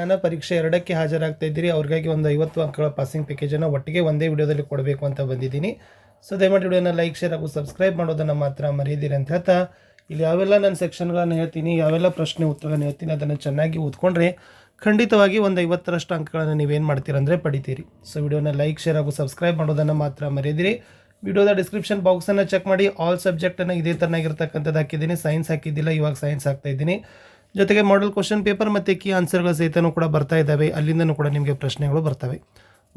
ನಾನು ಪರೀಕ್ಷೆ ಎರಡಕ್ಕೆ ಹಾಜರಾಗ್ತಾ ಇದ್ದೀರಿ. ಅವ್ರಿಗಾಗಿ ಒಂದು ಐವತ್ತು ಅಂಕಗಳ ಪಾಸಿಂಗ್ ಪ್ಯಾಕೇಜನ್ನು ಒಟ್ಟಿಗೆ ಒಂದೇ ವಿಡಿಯೋದಲ್ಲಿ ಕೊಡಬೇಕು ಅಂತ ಬಂದಿದ್ದೀನಿ. ಸೊ ದಯಮಾಡಿ ವಿಡಿಯೋನ ಲೈಕ್ ಶೇರ್ ಹಾಗೂ ಸಬ್ಸ್ಕ್ರೈಬ್ ಮಾಡೋದನ್ನು ಮಾತ್ರ ಮರೆಯದಿರಿ ಅಂತ ಹೇಳ್ತಾ, ಇಲ್ಲಿ ಯಾವೆಲ್ಲ ನಾನು ಸೆಕ್ಷನ್ಗಳನ್ನು ಹೇಳ್ತೀನಿ, ಯಾವೆಲ್ಲ ಪ್ರಶ್ನೆ ಉತ್ತರಗಳನ್ನು ಹೇಳ್ತೀನಿ, ಅದನ್ನು ಚೆನ್ನಾಗಿ ಓದ್ಕೊಂಡ್ರೆ ಖಂಡಿತವಾಗಿ ಒಂದು ಐವತ್ತರಷ್ಟು ಅಂಕಗಳನ್ನು ನೀವೇನು ಮಾಡ್ತೀರಂದರೆ ಪಡಿತೀರಿ. ಸೊ ವಿಡಿಯೋನ ಲೈಕ್ ಶೇರ್ ಹಾಗೂ ಸಬ್ಸ್ಕ್ರೈಬ್ ಮಾಡೋದನ್ನು ಮಾತ್ರ ಮರೆಯದಿರಿ. ವಿಡಿಯೋದ ಡಿಸ್ಕ್ರಿಪ್ಷನ್ ಬಾಕ್ಸನ್ನು ಚೆಕ್ ಮಾಡಿ ಆಲ್ ಸಬ್ಜೆಕ್ಟನ್ನು ಇದೇ ಥರನಾಗಿರ್ತಕ್ಕಂಥದ್ದು ಹಾಕಿದ್ದೀನಿ. ಸೈನ್ಸ್ ಹಾಕಿದ್ದಿಲ್ಲ, ಇವಾಗ ಸೈನ್ಸ್ ಹಾಕ್ತಾ ಇದ್ದೀನಿ. ಜೊತೆಗೆ ಮಾಡೆಲ್ ಕ್ವಶನ್ ಪೇಪರ್ ಮತ್ತು ಕೀ ಆನ್ಸರ್ಗಳ ಸಹಿತನೂ ಕೂಡ ಬರ್ತಾ ಇದ್ದಾವೆ. ಅಲ್ಲಿಂದನೂ ಕೂಡ ನಿಮಗೆ ಪ್ರಶ್ನೆಗಳು ಬರ್ತವೆ.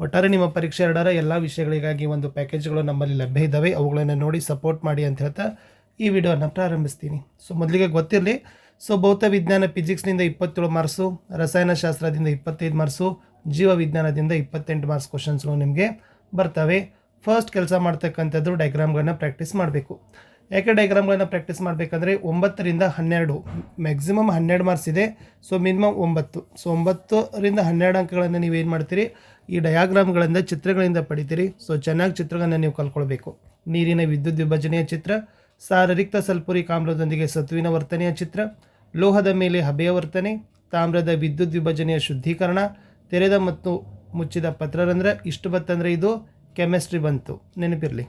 ಒಟ್ಟಾರೆ ನಿಮ್ಮ ಪರೀಕ್ಷೆ ಎರಡರ ಎಲ್ಲ ವಿಷಯಗಳಿಗಾಗಿ ಒಂದು ಪ್ಯಾಕೇಜ್ಗಳು ನಮ್ಮಲ್ಲಿ ಲಭ್ಯ ಇದ್ದಾವೆ. ಅವುಗಳನ್ನು ನೋಡಿ ಸಪೋರ್ಟ್ ಮಾಡಿ ಅಂತ ಹೇಳ್ತಾ ಈ ವಿಡಿಯೋನ ಪ್ರಾರಂಭಿಸ್ತೀನಿ. ಸೊ ಮೊದಲಿಗೆ ಗೊತ್ತಿರಲಿ. ಸೊ ಭೌತ ವಿಜ್ಞಾನ ಫಿಸಿಕ್ಸ್ನಿಂದ ಇಪ್ಪತ್ತೇಳು ಮಾರ್ಕ್ಸು ರಸಾಯನಶಾಸ್ತ್ರದಿಂದ ಇಪ್ಪತ್ತೈದು ಮಾರ್ಕ್ಸು ಜೀವ ವಿಜ್ಞಾನದಿಂದ ಇಪ್ಪತ್ತೆಂಟು ಮಾರ್ಕ್ಸ್ ಕ್ವಶನ್ಸ್ಗಳು ನಿಮಗೆ ಬರ್ತವೆ. ಫಸ್ಟ್ ಕೆಲಸ ಮಾಡ್ತಕ್ಕಂಥದ್ದು ಡೈಗ್ರಾಮ್ಗಳನ್ನ ಪ್ರಾಕ್ಟೀಸ್ ಮಾಡಬೇಕು. ಯಾಕೆ ಡೈಗ್ರಾಮ್ಗಳನ್ನು ಪ್ರಾಕ್ಟೀಸ್ ಮಾಡಬೇಕಂದ್ರೆ ಒಂಬತ್ತರಿಂದ ಹನ್ನೆರಡು ಮ್ಯಾಕ್ಸಿಮಮ್ ಹನ್ನೆರಡು ಮಾರ್ಕ್ಸ್ ಇದೆ. ಸೊ ಮಿನಿಮಮ್ ಒಂಬತ್ತು. ಸೊ ಒಂಬತ್ತರಿಂದ ಹನ್ನೆರಡು ಅಂಕಗಳನ್ನು ನೀವು ಏನು ಮಾಡ್ತೀರಿ? ಈ ಡಯಾಗ್ರಾಮ್ಗಳಿಂದ ಚಿತ್ರಗಳಿಂದ ಪಡಿತೀರಿ. ಸೊ ಚೆನ್ನಾಗಿ ಚಿತ್ರಗಳನ್ನು ನೀವು ಕಲ್ಕೊಳ್ಬೇಕು ನೀರಿನ ವಿದ್ಯುತ್ ವಿಭಜನೆಯ ಚಿತ್ರ ಸಾರರಿಕ್ತ ಸಲ್ಪುರಿ ಆಮ್ಲದೊಂದಿಗೆ ಸತ್ವಿನ ವರ್ತನೆಯ ಚಿತ್ರ, ಲೋಹದ ಮೇಲೆ ಹಬೆಯ ವರ್ತನೆ, ತಾಮ್ರದ ವಿದ್ಯುತ್ ವಿಭಜನೆಯ ಶುದ್ಧೀಕರಣ, ತೆರೆದ ಮತ್ತು ಮುಚ್ಚಿದ ಪತ್ರರಂದ್ರೆ ಇಷ್ಟು ಬತ್ತಂದರೆ ಇದು ಕೆಮಿಸ್ಟ್ರಿ ಬಂತು. ನೆನಪಿರಲಿ.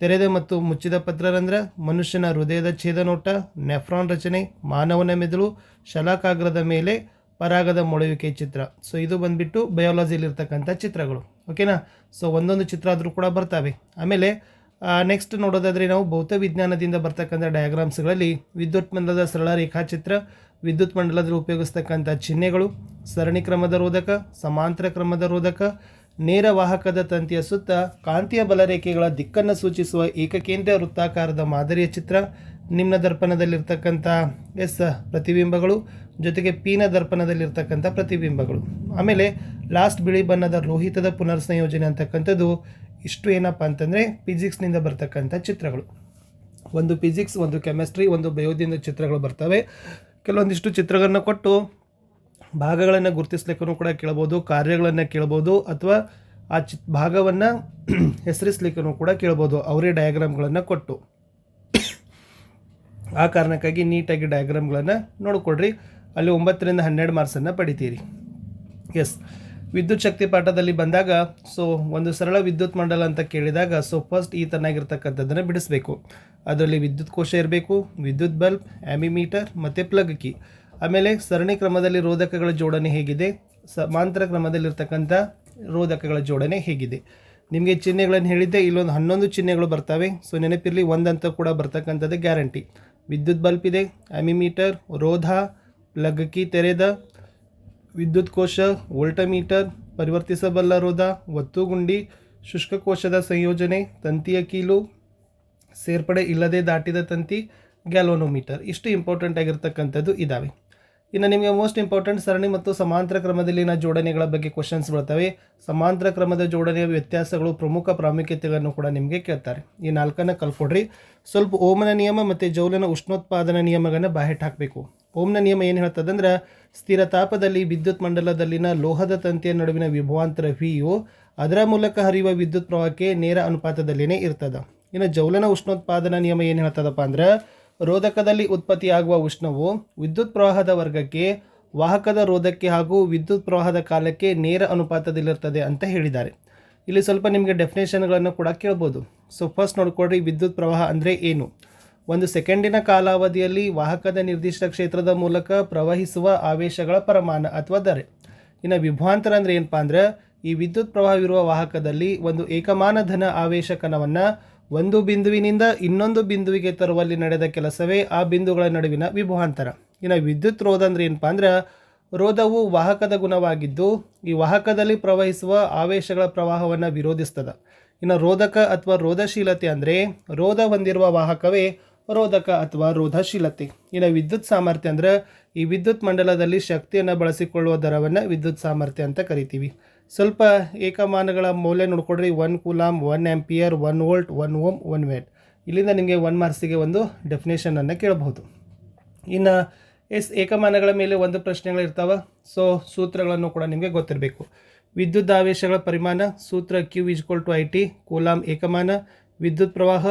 ತೆರೆದ ಮತ್ತು ಮುಚ್ಚಿದ ಪತ್ರರಂದ್ರ, ಮನುಷ್ಯನ ಹೃದಯದ ಛೇದನೋಟ, ನೆಫ್ರಾನ್ ರಚನೆ, ಮಾನವನ ಮೆದುಳು, ಶಲಾಕಾಗ್ರದ ಮೇಲೆ ಪರಾಗದ ಮೊಳೆಯುವಿಕೆ ಚಿತ್ರ. ಸೊ ಇದು ಬಂದ್ಬಿಟ್ಟು ಬಯಾಲಜಿಲಿರ್ತಕ್ಕಂಥ ಚಿತ್ರಗಳು. ಓಕೆನಾ ಸೊ ಒಂದೊಂದು ಚಿತ್ರ ಆದರೂ ಕೂಡ ಬರ್ತವೆ. ಆಮೇಲೆ ನೆಕ್ಸ್ಟ್ ನೋಡೋದಾದರೆ ನಾವು ಭೌತ ವಿಜ್ಞಾನದಿಂದ ಬರ್ತಕ್ಕಂಥ ಡಯಾಗ್ರಾಮ್ಸ್ಗಳಲ್ಲಿ ವಿದ್ಯುತ್ ಮಂಡಲದ ಸರಳ ರೇಖಾಚಿತ್ರ, ವಿದ್ಯುತ್ ಮಂಡಲದಲ್ಲಿ ಉಪಯೋಗಿಸ್ತಕ್ಕಂಥ ಚಿಹ್ನೆಗಳು, ಸರಣಿ ಕ್ರಮದ ರೋಧಕ, ಸಮಾಂತರ ಕ್ರಮದ ರೋಧಕ ನೇರ ವಾಹಕದ ತಂತಿಯ ಸುತ್ತ ಕಾಂತೀಯ ಬಲರೇಖೆಗಳ ದಿಕ್ಕನ್ನು ಸೂಚಿಸುವ ಏಕಕೇಂದ್ರ ವೃತ್ತಾಕಾರದ ಮಾದರಿಯ ಚಿತ್ರ ನಿಮ್ನ ದರ್ಪಣದಲ್ಲಿರ್ತಕ್ಕಂಥ ಎಸ್ ಪ್ರತಿಬಿಂಬಗಳು ಜೊತೆಗೆ ಪೀನ ದರ್ಪಣದಲ್ಲಿರ್ತಕ್ಕಂಥ ಪ್ರತಿಬಿಂಬಗಳು. ಆಮೇಲೆ ಲಾಸ್ಟ್ ಬಿಳಿ ಬಣ್ಣದ ರೋಹಿತದ ಪುನರ್ಸಂಯೋಜನೆ ಅಂತಕ್ಕಂಥದ್ದು ಇಷ್ಟು ಏನಪ್ಪ ಅಂತಂದರೆ ಫಿಸಿಕ್ಸ್ನಿಂದ ಬರ್ತಕ್ಕಂಥ ಚಿತ್ರಗಳು. ಒಂದು ಫಿಸಿಕ್ಸ್ ಒಂದು ಕೆಮಿಸ್ಟ್ರಿ ಒಂದು ಬಯೋದಿಂದ ಚಿತ್ರಗಳು ಬರ್ತವೆ. ಕೆಲವೊಂದಿಷ್ಟು ಚಿತ್ರಗಳನ್ನು ಕೊಟ್ಟು ಭಾಗಗಳನ್ನು ಗುರುತಿಸ್ಲಿಕ್ಕೂ ಕೂಡ ಕೇಳ್ಬೋದು, ಕಾರ್ಯಗಳನ್ನು ಕೇಳ್ಬೋದು, ಅಥವಾ ಆ ಚಿ ಭಾಗವನ್ನು ಹೆಸರಿಸ್ಲಿಕ್ಕೂ ಕೂಡ ಕೇಳ್ಬೋದು. ಅವರೇ ಡಯಾಗ್ರಾಮ್ಗಳನ್ನು ಕೊಟ್ಟು. ಆ ಕಾರಣಕ್ಕಾಗಿ ನೀಟಾಗಿ ಡಯಾಗ್ರಾಮ್ಗಳನ್ನು ನೋಡಿಕೊಡ್ರಿ ಅಲ್ಲಿ ಒಂಬತ್ತರಿಂದ ಹನ್ನೆರಡು ಮಾರ್ಕ್ಸನ್ನು ಪಡಿತೀರಿ. ಎಸ್ ವಿದ್ಯುತ್ ಶಕ್ತಿ ಪಾಠದಲ್ಲಿ ಬಂದಾಗ ಸೊ ಒಂದು ಸರಳ ವಿದ್ಯುತ್ ಮಂಡಲ ಅಂತ ಕೇಳಿದಾಗ ಸೊ ಫಸ್ಟ್ ಈ ಥರನಾಗಿರ್ತಕ್ಕಂಥದ್ದನ್ನು ಬಿಡಿಸ್ಬೇಕು. ಅದರಲ್ಲಿ ವಿದ್ಯುತ್ ಕೋಶ ಇರಬೇಕು, ವಿದ್ಯುತ್ ಬಲ್ಬ್ ಆ್ಯಮಿಮೀಟರ್ ಮತ್ತು ಪ್ಲಗ್ ಕೀ ಆಮೇಲೆ ಸರಣಿ ಕ್ರಮದಲ್ಲಿ ರೋಧಕಗಳ ಜೋಡಣೆ ಹೇಗಿದೆ. ಸಮಾಂತರ ಕ್ರಮದಲ್ಲಿರ್ತಕ್ಕಂಥ ರೋಧಕಗಳ ಜೋಡಣೆ ಹೇಗಿದೆ. ನಿಮಗೆ ಚಿಹ್ನೆಗಳನ್ನು ಹೇಳಿದ್ದೆ, ಇಲ್ಲೊಂದು ಹನ್ನೊಂದು ಚಿಹ್ನೆಗಳು ಬರ್ತವೆ. ಸೊ ನೆನಪಿರಲಿ, ಒಂದಂತ ಕೂಡ ಬರ್ತಕ್ಕಂಥದ್ದು ಗ್ಯಾರಂಟಿ. ವಿದ್ಯುತ್ ಬಲ್ಪ್ ಇದೆ ಆಮಿಮೀಟರ್ ರೋಧ ಲಗ್ಗಕ್ಕಿ ತೆರೆದ, ವಿದ್ಯುತ್ ಕೋಶ, ವೋಲ್ಟಮೀಟರ್, ಪರಿವರ್ತಿಸಬಲ್ಲ ರೋಧ ಒತ್ತುಗುಂಡಿ ಶುಷ್ಕಕೋಶದ ಸಂಯೋಜನೆ, ತಂತಿಯ ಕೀಲು, ಸೇರ್ಪಡೆ ಇಲ್ಲದೆ ದಾಟಿದ ತಂತಿ, ಗ್ಯಾಲೋನೋಮೀಟರ್. ಇಷ್ಟು ಇಂಪಾರ್ಟೆಂಟ್ ಆಗಿರ್ತಕ್ಕಂಥದ್ದು ಇದ್ದಾವೆ ಇನ್ನು ನಿಮಗೆ ಮೋಸ್ಟ್ ಇಂಪಾರ್ಟೆಂಟ್ ಸರಣಿ ಮತ್ತು ಸಮಾಂತರ ಕ್ರಮದಲ್ಲಿನ ಜೋಡಣೆಗಳ ಬಗ್ಗೆ ಕ್ವಶನ್ಸ್ ಬರ್ತವೆ. ಸಮಾಂತರ ಕ್ರಮದ ಜೋಡಣೆಯ ವ್ಯತ್ಯಾಸಗಳು ಪ್ರಮುಖ ಪ್ರಾಮುಖ್ಯತೆಗಳನ್ನು ಕೂಡ ನಿಮಗೆ ಕೇಳ್ತಾರೆ. ಈ ನಾಲ್ಕನ್ನ ಕಲ್ಕೊಡ್ರಿ. ಸ್ವಲ್ಪ ಓಮನ ನಿಯಮ ಮತ್ತು ಜೌಲನ ಉಷ್ಣೋತ್ಪಾದನಾ ನಿಯಮಗಳನ್ನು ಬಾಹೆಟ್ ಹಾಕಬೇಕು. ಓಮ್ನ ನಿಯಮ ಏನು ಹೇಳ್ತದಂದ್ರೆ, ಸ್ಥಿರ ತಾಪದಲ್ಲಿ ವಿದ್ಯುತ್ ಮಂಡಲದಲ್ಲಿನ ಲೋಹದ ತಂತಿಯ ನಡುವಿನ ವಿಭವಾಂತರ ವಿಯು ಅದರ ಮೂಲಕ ಹರಿಯುವ ವಿದ್ಯುತ್ ಪ್ರವಾಹಕ್ಕೆ ನೇರ ಅನುಪಾತದಲ್ಲಿನೇ ಇರ್ತದೆ. ಇನ್ನು ಜೌಲನ ಉಷ್ಣೋತ್ಪಾದನಾ ನಿಯಮ ಏನು ಹೇಳ್ತದಪ್ಪ ಅಂದ್ರೆ ರೋಧಕದಲ್ಲಿ ಉತ್ಪತ್ತಿಯಾಗುವ ಉಷ್ಣವು ವಿದ್ಯುತ್ ಪ್ರವಾಹದ ವರ್ಗಕ್ಕೆ ವಾಹಕದ ರೋಧಕ್ಕೆ ಹಾಗೂ ವಿದ್ಯುತ್ ಪ್ರವಾಹದ ಕಾಲಕ್ಕೆ ನೇರ ಅನುಪಾತದಲ್ಲಿರ್ತದೆ ಅಂತ ಹೇಳಿದ್ದಾರೆ. ಇಲ್ಲಿ ಸ್ವಲ್ಪ ನಿಮಗೆ ಡೆಫಿನೇಷನ್ಗಳನ್ನು ಕೂಡ ಕೇಳ್ಬೋದು. ಸೊ ಫಸ್ಟ್ ನೋಡ್ಕೊಡ್ರಿ ವಿದ್ಯುತ್ ಪ್ರವಾಹ ಅಂದರೆ ಏನು? ಒಂದು ಸೆಕೆಂಡಿನ ಕಾಲಾವಧಿಯಲ್ಲಿ ವಾಹಕದ ನಿರ್ದಿಷ್ಟ ಕ್ಷೇತ್ರದ ಮೂಲಕ ಪ್ರವಹಿಸುವ ಆವೇಶಗಳ ಪ್ರಮಾಣ ಅಥವಾ ದರೆ. ಇನ್ನು ವಿಭ್ವಾಂತರ ಅಂದರೆ ಏನಪ್ಪ ಅಂದ್ರೆ ಈ ವಿದ್ಯುತ್ ಪ್ರವಾಹವಿರುವ ವಾಹಕದಲ್ಲಿ ಒಂದು ಏಕಮಾನ ಧನ ಆವೇಶ ಕಣವನ್ನು ಒಂದು ಬಿಂದುವಿನಿಂದ ಇನ್ನೊಂದು ಬಿಂದುವಿಗೆ ತರುವಲ್ಲಿ ನಡೆದ ಕೆಲಸವೇ ಆ ಬಿಂದುಗಳ ನಡುವಿನ ವಿಭವಾಂತರ ಇನ್ನು ವಿದ್ಯುತ್ ರೋಧ ಅಂದ್ರೆ ಏನಪ್ಪ ಅಂದ್ರೆ ರೋಧವು ವಾಹಕದ ಗುಣವಾಗಿದ್ದು, ಈ ವಾಹಕದಲ್ಲಿ ಪ್ರವಹಿಸುವ ಆವೇಶಗಳ ಪ್ರವಾಹವನ್ನು ವಿರೋಧಿಸ್ತದೆ. ಇನ್ನು ರೋಧಕ ಅಥವಾ ರೋಧಶೀಲತೆ ಅಂದರೆ ರೋಧ ಹೊಂದಿರುವ ವಾಹಕವೇ ರೋಧಕ ಅಥವಾ ರೋಧಶೀಲತೆ. ಇನ್ನು ವಿದ್ಯುತ್ ಸಾಮರ್ಥ್ಯ ಅಂದರೆ ಈ ವಿದ್ಯುತ್ ಮಂಡಲದಲ್ಲಿ ಶಕ್ತಿಯನ್ನು ಬಳಸಿಕೊಳ್ಳುವ ದರವನ್ನು ವಿದ್ಯುತ್ ಸಾಮರ್ಥ್ಯ ಅಂತ ಕರಿತೀವಿ. ಸ್ವಲ್ಪ ಏಕಮಾನಗಳ ಮೌಲ್ಯ ನೋಡ್ಕೊಡ್ರಿ. One coulomb one ampere one volt one ohm one watt ಇಲ್ಲಿಂದ ನಿಮಗೆ ಒನ್ ಮಾರ್ಕ್ಸಿಗೆ ಒಂದು ಡೆಫಿನೇಷನನ್ನು ಕೇಳಬಹುದು. ಇನ್ನು ಎಸ್ ಏಕಮಾನಗಳ ಮೇಲೆ ಒಂದು ಪ್ರಶ್ನೆಗಳಿರ್ತಾವೆ ಸೊ ಸೂತ್ರಗಳನ್ನು ಕೂಡ ನಿಮಗೆ ಗೊತ್ತಿರಬೇಕು. ವಿದ್ಯುತ್ ಆವೇಶಗಳ ಪರಿಮಾಣ, ಸೂತ್ರ Q is equal to I T coulomb ಏಕಮಾನ, ವಿದ್ಯುತ್ ಪ್ರವಾಹ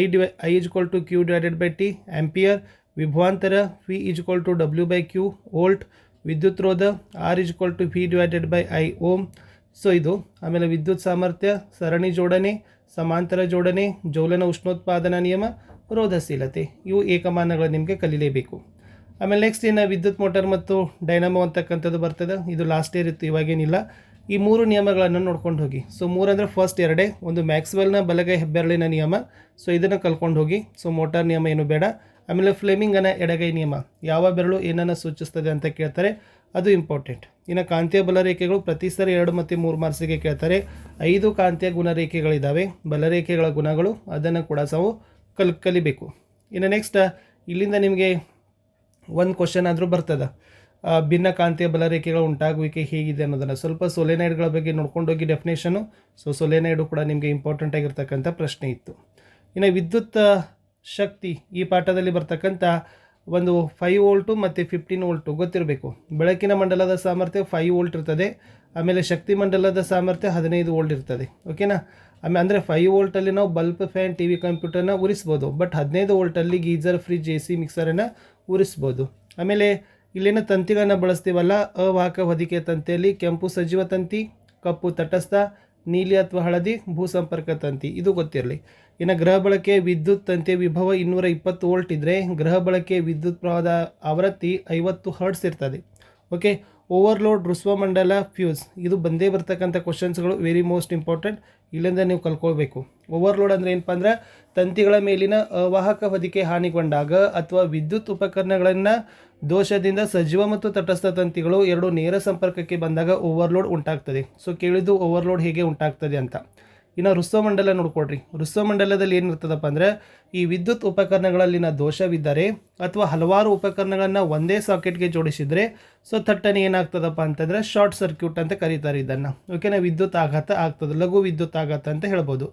I D Y I is equal to Q divided by T ampere ವಿಭವಾಂತರ V is equal to W by Q volt ವಿದ್ಯುತ್ ರೋಧ R is to V divided by I ohm so ಇದು ಆಮೇಲೆ ವಿದ್ಯುತ್ ಸಾಮರ್ಥ್ಯ, ಸರಣಿ ಜೋಡಣೆ, ಸಮಾಂತರ ಜೋಡಣೆ, ಜೌಲನ ಉಷ್ಣೋತ್ಪಾದನಾ ನಿಯಮ, ರೋಧಶೀಲತೆ. ಇವು ಏಕಮಾನಗಳು ನಿಮಗೆ ಕಲೀಲೇಬೇಕು. ಆಮೇಲೆ ನೆಕ್ಸ್ಟ್ ಏನು ವಿದ್ಯುತ್ ಮೋಟಾರ್ ಮತ್ತು ಡೈನಮೋ ಅಂತಕ್ಕಂಥದ್ದು ಬರ್ತದೆ. ಇದು ಲಾಸ್ಟ್ ಇಯರ್ ಇತ್ತು, ಇವಾಗೇನಿಲ್ಲ. ಈ ಮೂರು ನಿಯಮಗಳನ್ನು ನೋಡ್ಕೊಂಡು ಹೋಗಿ. ಸೊ ಮೂರಂದರೆ ಫಸ್ಟ್ ಎರಡೇ, ಒಂದು ಮ್ಯಾಕ್ಸ್ವೆಲ್ನ ಬಲಗೈ ಹೆಬ್ಬೆರಳಿನ ನಿಯಮ. ಸೊ ಇದನ್ನು ಕಲ್ಕೊಂಡು ಹೋಗಿ. ಸೊ ಮೋಟಾರ್ ನಿಯಮ ಏನು ಬೇಡ. ಆಮೇಲೆ ಫ್ಲೇಮಿಂಗನ ಎಡಗೈ ನಿಯಮ. ಯಾವ ಬೆರಳು ಏನನ್ನು ಸೂಚಿಸ್ತದೆ ಅಂತ ಕೇಳ್ತಾರೆ, ಅದು ಇಂಪಾರ್ಟೆಂಟ್ ಇನ್ನು ಕಾಂತೀಯ ಬಲರೇಖೆಗಳು ಪ್ರತಿ ಸರಿ ಎರಡು ಮತ್ತು ಮೂರು ಮಾರ್ಸಿಗೆ ಕೇಳ್ತಾರೆ. ಐದು ಕಾಂತೀಯ ಗುಣರೇಖೆಗಳಿದ್ದಾವೆ ಬಲರೇಖೆಗಳ ಗುಣಗಳು, ಅದನ್ನು ಕೂಡ ನಾವು ಕಲ್ ಕಲಿಬೇಕು ಇನ್ನು ನೆಕ್ಸ್ಟ್ ಇಲ್ಲಿಂದ ನಿಮಗೆ ಒಂದು ಕ್ವಶನ್ ಆದರೂ ಬರ್ತದೆ. ಭಿನ್ನ ಕಾಂತೀಯ ಬಲರೇಖೆಗಳ ಉಂಟಾಗುವಿಕೆ ಹೇಗಿದೆ ಅನ್ನೋದನ್ನು. ಸ್ವಲ್ಪ ಸೊಲೆನೈಡ್ಗಳ ಬಗ್ಗೆ ನೋಡ್ಕೊಂಡು ಹೋಗಿ ಡೆಫಿನೇಷನು ಸೊ ಸೊಲೆನೈಡು ಕೂಡ ನಿಮಗೆ ಇಂಪಾರ್ಟೆಂಟ್ ಆಗಿರ್ತಕ್ಕಂಥ ಪ್ರಶ್ನೆ ಇತ್ತು. ಇನ್ನು ವಿದ್ಯುತ್ ಶಕ್ತಿ ಈ ಪಾಠದಲ್ಲಿ ಬರ್ತಕ್ಕಂಥ ಒಂದು ಫೈವ್ ವೋಲ್ಟು ಮತ್ತು ಫಿಫ್ಟೀನ್ ವೋಲ್ಟು ಗೊತ್ತಿರಬೇಕು. ಬೆಳಕಿನ ಮಂಡಲದ ಸಾಮರ್ಥ್ಯ ಫೈವ್ ವೋಲ್ಟ್ ಇರ್ತದೆ, ಆಮೇಲೆ ಶಕ್ತಿ ಮಂಡಲದ ಸಾಮರ್ಥ್ಯ ಹದಿನೈದು ವೋಲ್ಟ್ ಇರ್ತದೆ. ಓಕೆನಾ ಆಮೇಲೆ ಅಂದರೆ ಫೈವ್ ವೋಲ್ಟಲ್ಲಿ ನಾವು ಬಲ್ಬ್ ಫ್ಯಾನ್ ಟಿ ವಿ ಕಂಪ್ಯೂಟರ್ನ ಉರಿಸ್ಬೋದು. ಬಟ್ ಹದಿನೈದು ವೋಲ್ಟಲ್ಲಿ ಗೀಜರ್ ಫ್ರಿಜ್ ಎ ಸಿ ಮಿಕ್ಸರನ್ನು ಉರಿಸ್ಬೋದು. ಆಮೇಲೆ ಇಲ್ಲಿನ ತಂತಿಗಳನ್ನು ಬಳಸ್ತೀವಲ್ಲ, ಅವಾಹಕ ಹೊದಿಕೆ ತಂತಿಯಲ್ಲಿ ಕೆಂಪು ಸಜೀವ ತಂತಿ, ಕಪ್ಪು ತಟಸ್ಥ, ನೀಲಿ ಅಥವಾ ಹಳದಿ ಭೂ ಸಂಪರ್ಕ ತಂತಿ. ಇದು ಗೊತ್ತಿರಲಿ. ಇನ್ನು ಗೃಹ ಬಳಕೆ ವಿದ್ಯುತ್ ತಂತಿಯ ವಿಭವ ಇನ್ನೂರ ಇಪ್ಪತ್ತು ವೋಲ್ಟ್ ಇದ್ದರೆ ಗೃಹ ಬಳಕೆ ವಿದ್ಯುತ್ ಪ್ರವಾಹದ ಆವೃತ್ತಿ ಐವತ್ತು ಹರ್ಟ್ಸ್ ಇರ್ತದೆ. ಓಕೆ ಓವರ್ಲೋಡ್ ಋಸ್ವಮಂಡಲ ಫ್ಯೂಸ್ ಇದು ಬಂದೇ ಬರ್ತಕ್ಕಂಥ ಕ್ವಶನ್ಸ್ಗಳು ವೆರಿ ಮೋಸ್ಟ್ ಇಂಪಾರ್ಟೆಂಟ್ ಇಲ್ಲಿಂದ ನೀವು ಕಲ್ಕೊಳ್ಬೇಕು. ಓವರ್ಲೋಡ್ ಅಂದರೆ ಏನಪ್ಪ ಅಂದ್ರೆ ತಂತಿಗಳ ಮೇಲಿನ ಅವಾಹಕ ಹೊದಿಕೆ ಹಾನಿಗೊಂಡಾಗ ಅಥವಾ ವಿದ್ಯುತ್ ಉಪಕರಣಗಳನ್ನು ದೋಷದಿಂದ ಸಜೀವ ಮತ್ತು ತಟಸ್ಥ ತಂತಿಗಳು ಎರಡು ನೇರ ಸಂಪರ್ಕಕ್ಕೆ ಬಂದಾಗ ಓವರ್ಲೋಡ್ ಉಂಟಾಗ್ತದೆ. ಸೊ ಕೇಳಿದ್ದು ಓವರ್ಲೋಡ್ ಹೇಗೆ ಉಂಟಾಗ್ತದೆ ಅಂತ. ಇನ್ನು ಋಸ್ವಮಂಡಲ ನೋಡ್ಕೊಡ್ರಿ ಋಸ್ವಮಂಡಲದಲ್ಲಿ ಏನಿರ್ತದಪ್ಪ ಅಂದರೆ ಈ ವಿದ್ಯುತ್ ಉಪಕರಣಗಳಲ್ಲಿನ ದೋಷವಿದ್ದರೆ ಅಥವಾ ಹಲವಾರು ಉಪಕರಣಗಳನ್ನು ಒಂದೇ ಸಾಕೆಟ್ಗೆ ಜೋಡಿಸಿದರೆ ಸೊ ತಟ್ಟನೆ ಏನಾಗ್ತದಪ್ಪ ಅಂತಂದರೆ ಶಾರ್ಟ್ ಸರ್ಕ್ಯೂಟ್ ಅಂತ ಕರೀತಾರೆ ಇದನ್ನು. ಓಕೆನಾ? ವಿದ್ಯುತ್ ಆಘಾತ ಆಗ್ತದೆ, ಲಘು ವಿದ್ಯುತ್ ಆಘಾತ ಅಂತ ಹೇಳ್ಬೋದು.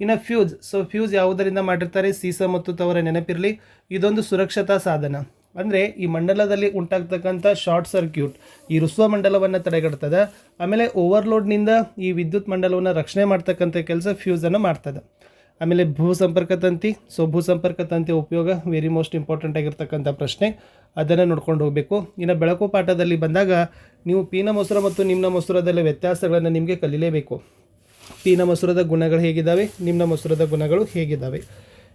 ಇನ್ನು ಫ್ಯೂಸ್, ಸೊ ಫ್ಯೂಸ್ ಯಾವುದರಿಂದ ಮಾಡಿರ್ತಾರೆ? ಸೀಸ ಮತ್ತು ತವರ ನೆನಪಿರಲಿ. ಇದೊಂದು ಸುರಕ್ಷತಾ ಸಾಧನ. ಅಂದರೆ ಈ ಮಂಡಲದಲ್ಲಿ ಉಂಟಾಗ್ತಕ್ಕಂಥ ಶಾರ್ಟ್ ಸರ್ಕ್ಯೂಟ್ ಈ ಋಸ್ವ ಮಂಡಲವನ್ನು ತಡೆಗಟ್ತದೆ. ಆಮೇಲೆ ಓವರ್ಲೋಡ್ನಿಂದ ಈ ವಿದ್ಯುತ್ ಮಂಡಲವನ್ನು ರಕ್ಷಣೆ ಮಾಡ್ತಕ್ಕಂಥ ಕೆಲಸ ಫ್ಯೂಸನ್ನು ಮಾಡ್ತದೆ. ಆಮೇಲೆ ಭೂ ಸಂಪರ್ಕ ತಂತಿ. ಸೊ ಭೂ ಸಂಪರ್ಕ ತಂತಿ ಉಪಯೋಗ ವೆರಿ ಮೋಸ್ಟ್ ಇಂಪಾರ್ಟೆಂಟ್ ಆಗಿರ್ತಕ್ಕಂಥ ಪ್ರಶ್ನೆ. ಅದನ್ನು ನೋಡ್ಕೊಂಡು ಹೋಗಬೇಕು. ಇನ್ನು ಬೆಳಕು ಪಾಠದಲ್ಲಿ ಬಂದಾಗ ನೀವು ಪೀನ ಮೊಸರು ಮತ್ತು ನಿಮ್ನ ಮೊಸರದಲ್ಲಿ ವ್ಯತ್ಯಾಸಗಳನ್ನು ನಿಮಗೆ ಕಲೀಲೇಬೇಕು. ಪೀನ ಮೊಸರದ ಗುಣಗಳು ಹೇಗಿದ್ದಾವೆ ನಿಮ್ನ ಮೊಸರದ ಗುಣಗಳು ಹೇಗಿದ್ದಾವೆ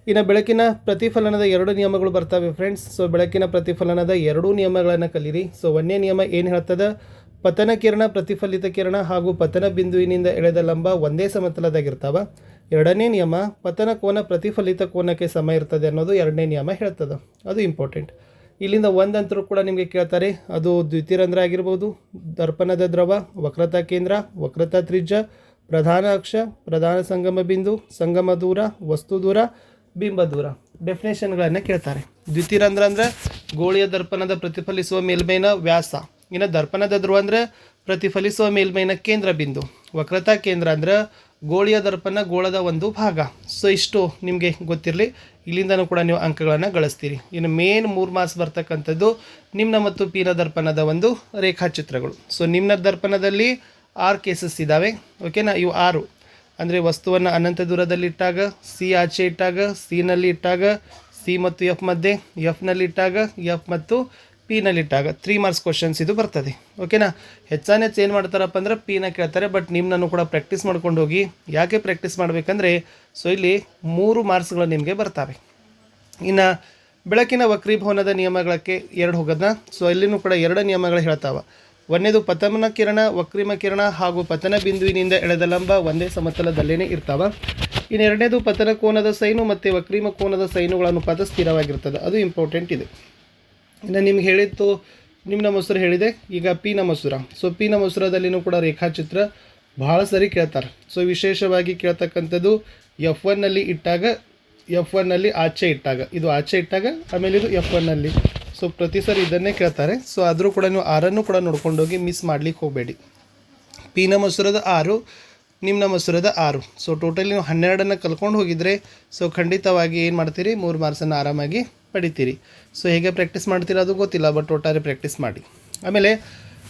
ಇನ್ನು ಬೆಳಕಿನ ಪ್ರತಿಫಲನದ ಎರಡು ನಿಯಮಗಳು ಬರ್ತವೆ ಫ್ರೆಂಡ್ಸ್ ಸೊ ಬೆಳಕಿನ ಪ್ರತಿಫಲನದ ಎರಡೂ ನಿಯಮಗಳನ್ನು ಕಲೀರಿ. ಸೊ ಒಂದೇ ನಿಯಮ ಏನು ಹೇಳ್ತದೆ? ಪತನ ಕಿರಣ, ಪ್ರತಿಫಲಿತ ಕಿರಣ ಹಾಗೂ ಪತನ ಬಿಂದುವಿನಿಂದ ಎಳೆದ ಲಂಬ ಒಂದೇ ಸಮತಲದಾಗಿರ್ತಾವ. ಎರಡನೇ ನಿಯಮ, ಪತನ ಕೋನ, ಪ್ರತಿಫಲಿತ ಕೋನಕ್ಕೆ ಸಮ ಇರ್ತದೆ ಅನ್ನೋದು ಎರಡನೇ ನಿಯಮ ಹೇಳ್ತದೆ. ಅದು ಇಂಪಾರ್ಟೆಂಟ್ ಇಲ್ಲಿಂದ ಒಂದಂತರೂ ಕೂಡ ನಿಮಗೆ ಕೇಳ್ತಾರೆ. ಅದು ದ್ವಿತೀರಂಧ್ರ ಆಗಿರ್ಬೋದು, ದರ್ಪಣದ ದ್ರವ, ವಕ್ರತಾ ಕೇಂದ್ರ, ವಕ್ರತಾ ತ್ರಿಜ್ಯ ಪ್ರಧಾನ ಅಕ್ಷ ಪ್ರಧಾನ ಸಂಗಮ ಬಿಂದು, ಸಂಗಮ ದೂರ, ವಸ್ತು ದೂರ ಬಿಂಬ ದೂರ. ಡೆಫಿನೇಷನ್ಗಳನ್ನು ಕೇಳ್ತಾರೆ. ದ್ವಿತೀರಂಧ್ರ ಅಂದರೆ ಗೋಳಿಯ ದರ್ಪಣದ ಪ್ರತಿಫಲಿಸುವ ಮೇಲ್ಮೈನ ವ್ಯಾಸ. ಇನ್ನು ದರ್ಪಣದ ಧ್ರುವ ಅಂದರೆ ಪ್ರತಿಫಲಿಸುವ ಮೇಲ್ಮೈನ ಕೇಂದ್ರ ಬಿಂದು. ವಕ್ರತಾ ಕೇಂದ್ರ ಅಂದ್ರೆ ಗೋಳಿಯ ದರ್ಪಣ ಗೋಳದ ಒಂದು ಭಾಗ. ಸೊ ಇಷ್ಟು ನಿಮಗೆ ಗೊತ್ತಿರಲಿ. ಇಲ್ಲಿಂದನೂ ಕೂಡ ನೀವು ಅಂಕಗಳನ್ನು ಗಳಿಸ್ತೀರಿ. ಇನ್ನು ಮೇನ್ ಮೂರು ಮಾಸ ಬರ್ತಕ್ಕಂಥದ್ದು ನಿಮ್ನ ಮತ್ತು ಪೀನ ದರ್ಪಣದ ಒಂದು ರೇಖಾಚಿತ್ರಗಳು. ಸೊ ನಿಮ್ನ ದರ್ಪಣದಲ್ಲಿ ಆರು ಕೇಸಸ್ ಇದ್ದಾವೆ ಓಕೆನಾ ಇವು ಆರು. ಅಂದರೆ ವಸ್ತುವನ್ನು ಅನಂತ ದೂರದಲ್ಲಿ ಇಟ್ಟಾಗ ಸಿ ಆಚೆ ಇಟ್ಟಾಗ ಸಿನಲ್ಲಿ ಇಟ್ಟಾಗ ಸಿ ಮತ್ತು ಎಫ್ ಮಧ್ಯೆ ಎಫ್ನಲ್ಲಿ ಇಟ್ಟಾಗ ಎಫ್ ಮತ್ತು ಪಿನಲ್ಲಿ ಇಟ್ಟಾಗ. ತ್ರೀ ಮಾರ್ಕ್ಸ್ ಕ್ವಶನ್ಸ್ ಇದು ಬರ್ತದೆ. ಓಕೆನಾ ಹೆಚ್ಚಾನೆ ಹೆಚ್ಚು ಏನು ಮಾಡ್ತಾರಪ್ಪ ಅಂದ್ರೆ ಪಿನ ಕೇಳ್ತಾರೆ ಬಟ್ ನಿಮ್ಮನ್ನು ಕೂಡ ಪ್ರಾಕ್ಟೀಸ್ ಮಾಡ್ಕೊಂಡು ಹೋಗಿ. ಯಾಕೆ ಪ್ರಾಕ್ಟೀಸ್ ಮಾಡಬೇಕಂದ್ರೆ ಸೊ ಇಲ್ಲಿ ಮೂರು ಮಾರ್ಕ್ಸ್ಗಳು ನಿಮಗೆ ಬರ್ತವೆ. ಇನ್ನು ಬೆಳಕಿನ ವಕ್ರೀಭವನದ ನಿಯಮಗಳಕ್ಕೆ ಎರಡು ಹೋಗೋದನ್ನ ಸೊ ಇಲ್ಲಿನೂ ಕೂಡ ಎರಡು ನಿಯಮಗಳು ಹೇಳ್ತಾವ. ಒಂದನೇದು ಪತನ ಕಿರಣ, ವಕ್ರಿಮ ಕಿರಣ ಹಾಗೂ ಪತನ ಬಿಂದುವಿನಿಂದ ಎಳೆದ ಲಂಬ ಒಂದೇ ಸಮತಲದಲ್ಲೇ ಇರ್ತಾವ. ಇನ್ನೆರಡನೇದು ಪತನ ಕೋನದ ಸೈನು ಮತ್ತು ವಕ್ರಿಮ ಕೋನದ ಸೈನುಗಳ ಅನುಪಾತ ಸ್ಥಿರವಾಗಿರ್ತದೆ. ಅದು ಇಂಪಾರ್ಟೆಂಟ್ ಇದೆ. ಇನ್ನು ನಿಮ್ಗೆ ಹೇಳಿತ್ತು ನಿಮ್ಮ ಮೊಸರು ಹೇಳಿದೆ, ಈಗ ಪಿ ಮೊಸರ ಸೊ ಪಿ ಮೊಸರದಲ್ಲಿನೂ ಕೂಡ ರೇಖಾಚಿತ್ರ ಭಾಳ ಸರಿ ಕೇಳ್ತಾರೆ. ಸೊ ವಿಶೇಷವಾಗಿ ಕೇಳ್ತಕ್ಕಂಥದ್ದು ಎಫ್ ಒನ್ನಲ್ಲಿ ಇಟ್ಟಾಗ ಎಫ್ ಒನ್ನಲ್ಲಿ ಆಚೆ ಇಟ್ಟಾಗ. ಇದು ಆಚೆ ಇಟ್ಟಾಗ ಆಮೇಲೆ ಇದು ಎಫ್ ಒನ್ನಲ್ಲಿ ಸೊ ಪ್ರತಿ ಸರಿ ಇದನ್ನೇ ಕೇಳ್ತಾರೆ. ಸೊ ಆದರೂ ಕೂಡ ನೀವು ಆರನ್ನು ಕೂಡ ನೋಡ್ಕೊಂಡೋಗಿ ಮಿಸ್ ಮಾಡ್ಲಿಕ್ಕೆ ಹೋಗಬೇಡಿ. ಪೀನ ಮಸೂರದ ಆರು ನಿಮ್ಮ ಮಸೂರದ ಆರು. ಸೊ ಟೋಟಲಿ ನೀವು ಹನ್ನೆರಡನ್ನು ಕಲ್ಕೊಂಡು ಹೋಗಿದರೆ ಸೊ ಖಂಡಿತವಾಗಿ ಏನು ಮಾಡ್ತೀರಿ? ಮೂರು ಮಾರ್ಕ್ಸನ್ನು ಆರಾಮಾಗಿ ಪಡಿತೀರಿ. ಸೊ ಹೇಗೆ ಪ್ರಾಕ್ಟೀಸ್ ಮಾಡ್ತೀರಾ ಅದು ಗೊತ್ತಿಲ್ಲ ಬಟ್ ಒಟ್ಟಾರೆ ಪ್ರಾಕ್ಟೀಸ್ ಮಾಡಿ. ಆಮೇಲೆ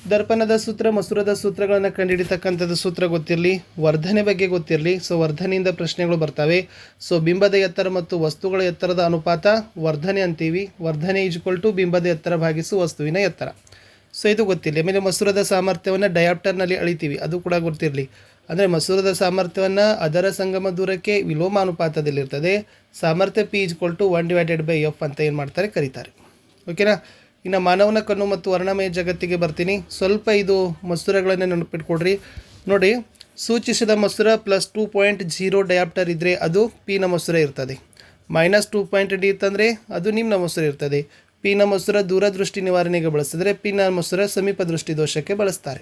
ದರ್ಪಣದ ಸೂತ್ರ, ಮಸೂರದ ಸೂತ್ರಗಳನ್ನು ಕಂಡುಹಿಡಿತಕ್ಕಂಥದ್ದು ಸೂತ್ರ ಗೊತ್ತಿರಲಿ, ವರ್ಧನೆ ಬಗ್ಗೆ ಗೊತ್ತಿರಲಿ. ಸೊ ವರ್ಧನೆಯಿಂದ ಪ್ರಶ್ನೆಗಳು ಬರ್ತವೆ. ಸೊ ಬಿಂಬದ ಎತ್ತರ ಮತ್ತು ವಸ್ತುಗಳ ಎತ್ತರದ ಅನುಪಾತ ವರ್ಧನೆ ಅಂತೀವಿ. ವರ್ಧನೆ ಈಜ್ಕೊಲ್ ಟು ಬಿಂಬದ ಎತ್ತರ ಭಾಗಿಸು ವಸ್ತುವಿನ ಎತ್ತರ. ಸೊ ಇದು ಗೊತ್ತಿರಲಿ. ಆಮೇಲೆ ಮಸೂರದ ಸಾಮರ್ಥ್ಯವನ್ನು ಡಯಾಪ್ಟರ್ನಲ್ಲಿ ಅಳಿತೀವಿ. ಅದು ಕೂಡ ಗೊತ್ತಿರಲಿ. ಅಂದರೆ ಮಸೂರದ ಸಾಮರ್ಥ್ಯವನ್ನು ಅದರ ಸಂಗಮ ದೂರಕ್ಕೆ ವಿಲೋಮ ಅನುಪಾತದಲ್ಲಿರ್ತದೆ. ಸಾಮರ್ಥ್ಯ P is to one divided by F ಅಂತ ಏನು ಮಾಡ್ತಾರೆ? ಕರೀತಾರೆ. ಓಕೆನಾ ಇನ್ನು ಮಾನವನ ಕಣ್ಣು ಮತ್ತು ವರ್ಣಮಯ ಜಗತ್ತಿಗೆ ಬರ್ತೀನಿ. ಸ್ವಲ್ಪ ಇದು ಮಸೂರಗಳನ್ನು ನೆನಪಿಟ್ಕೊಡ್ರಿ. ನೋಡಿ, ಸೂಚಿಸಿದ ಮಸೂರ plus two point zero diopter ಇದ್ದರೆ ಅದು ಪಿನ ಮಸೂರ ಇರ್ತದೆ. ಮೈನಸ್ ಟೂ ಪಾಯಿಂಟ್ ಡಿ ಇತ್ತಂದರೆ ಅದು ನಿಮ್ಮ ಮಸೂರ ಇರ್ತದೆ. ಪಿನ ಮಸೂರ ದೂರದೃಷ್ಟಿ ನಿವಾರಣೆಗೆ ಬಳಸಿದ್ರೆ ಪಿನ ಮಸೂರ ಸಮೀಪ ದೃಷ್ಟಿ ದೋಷಕ್ಕೆ ಬಳಸ್ತಾರೆ.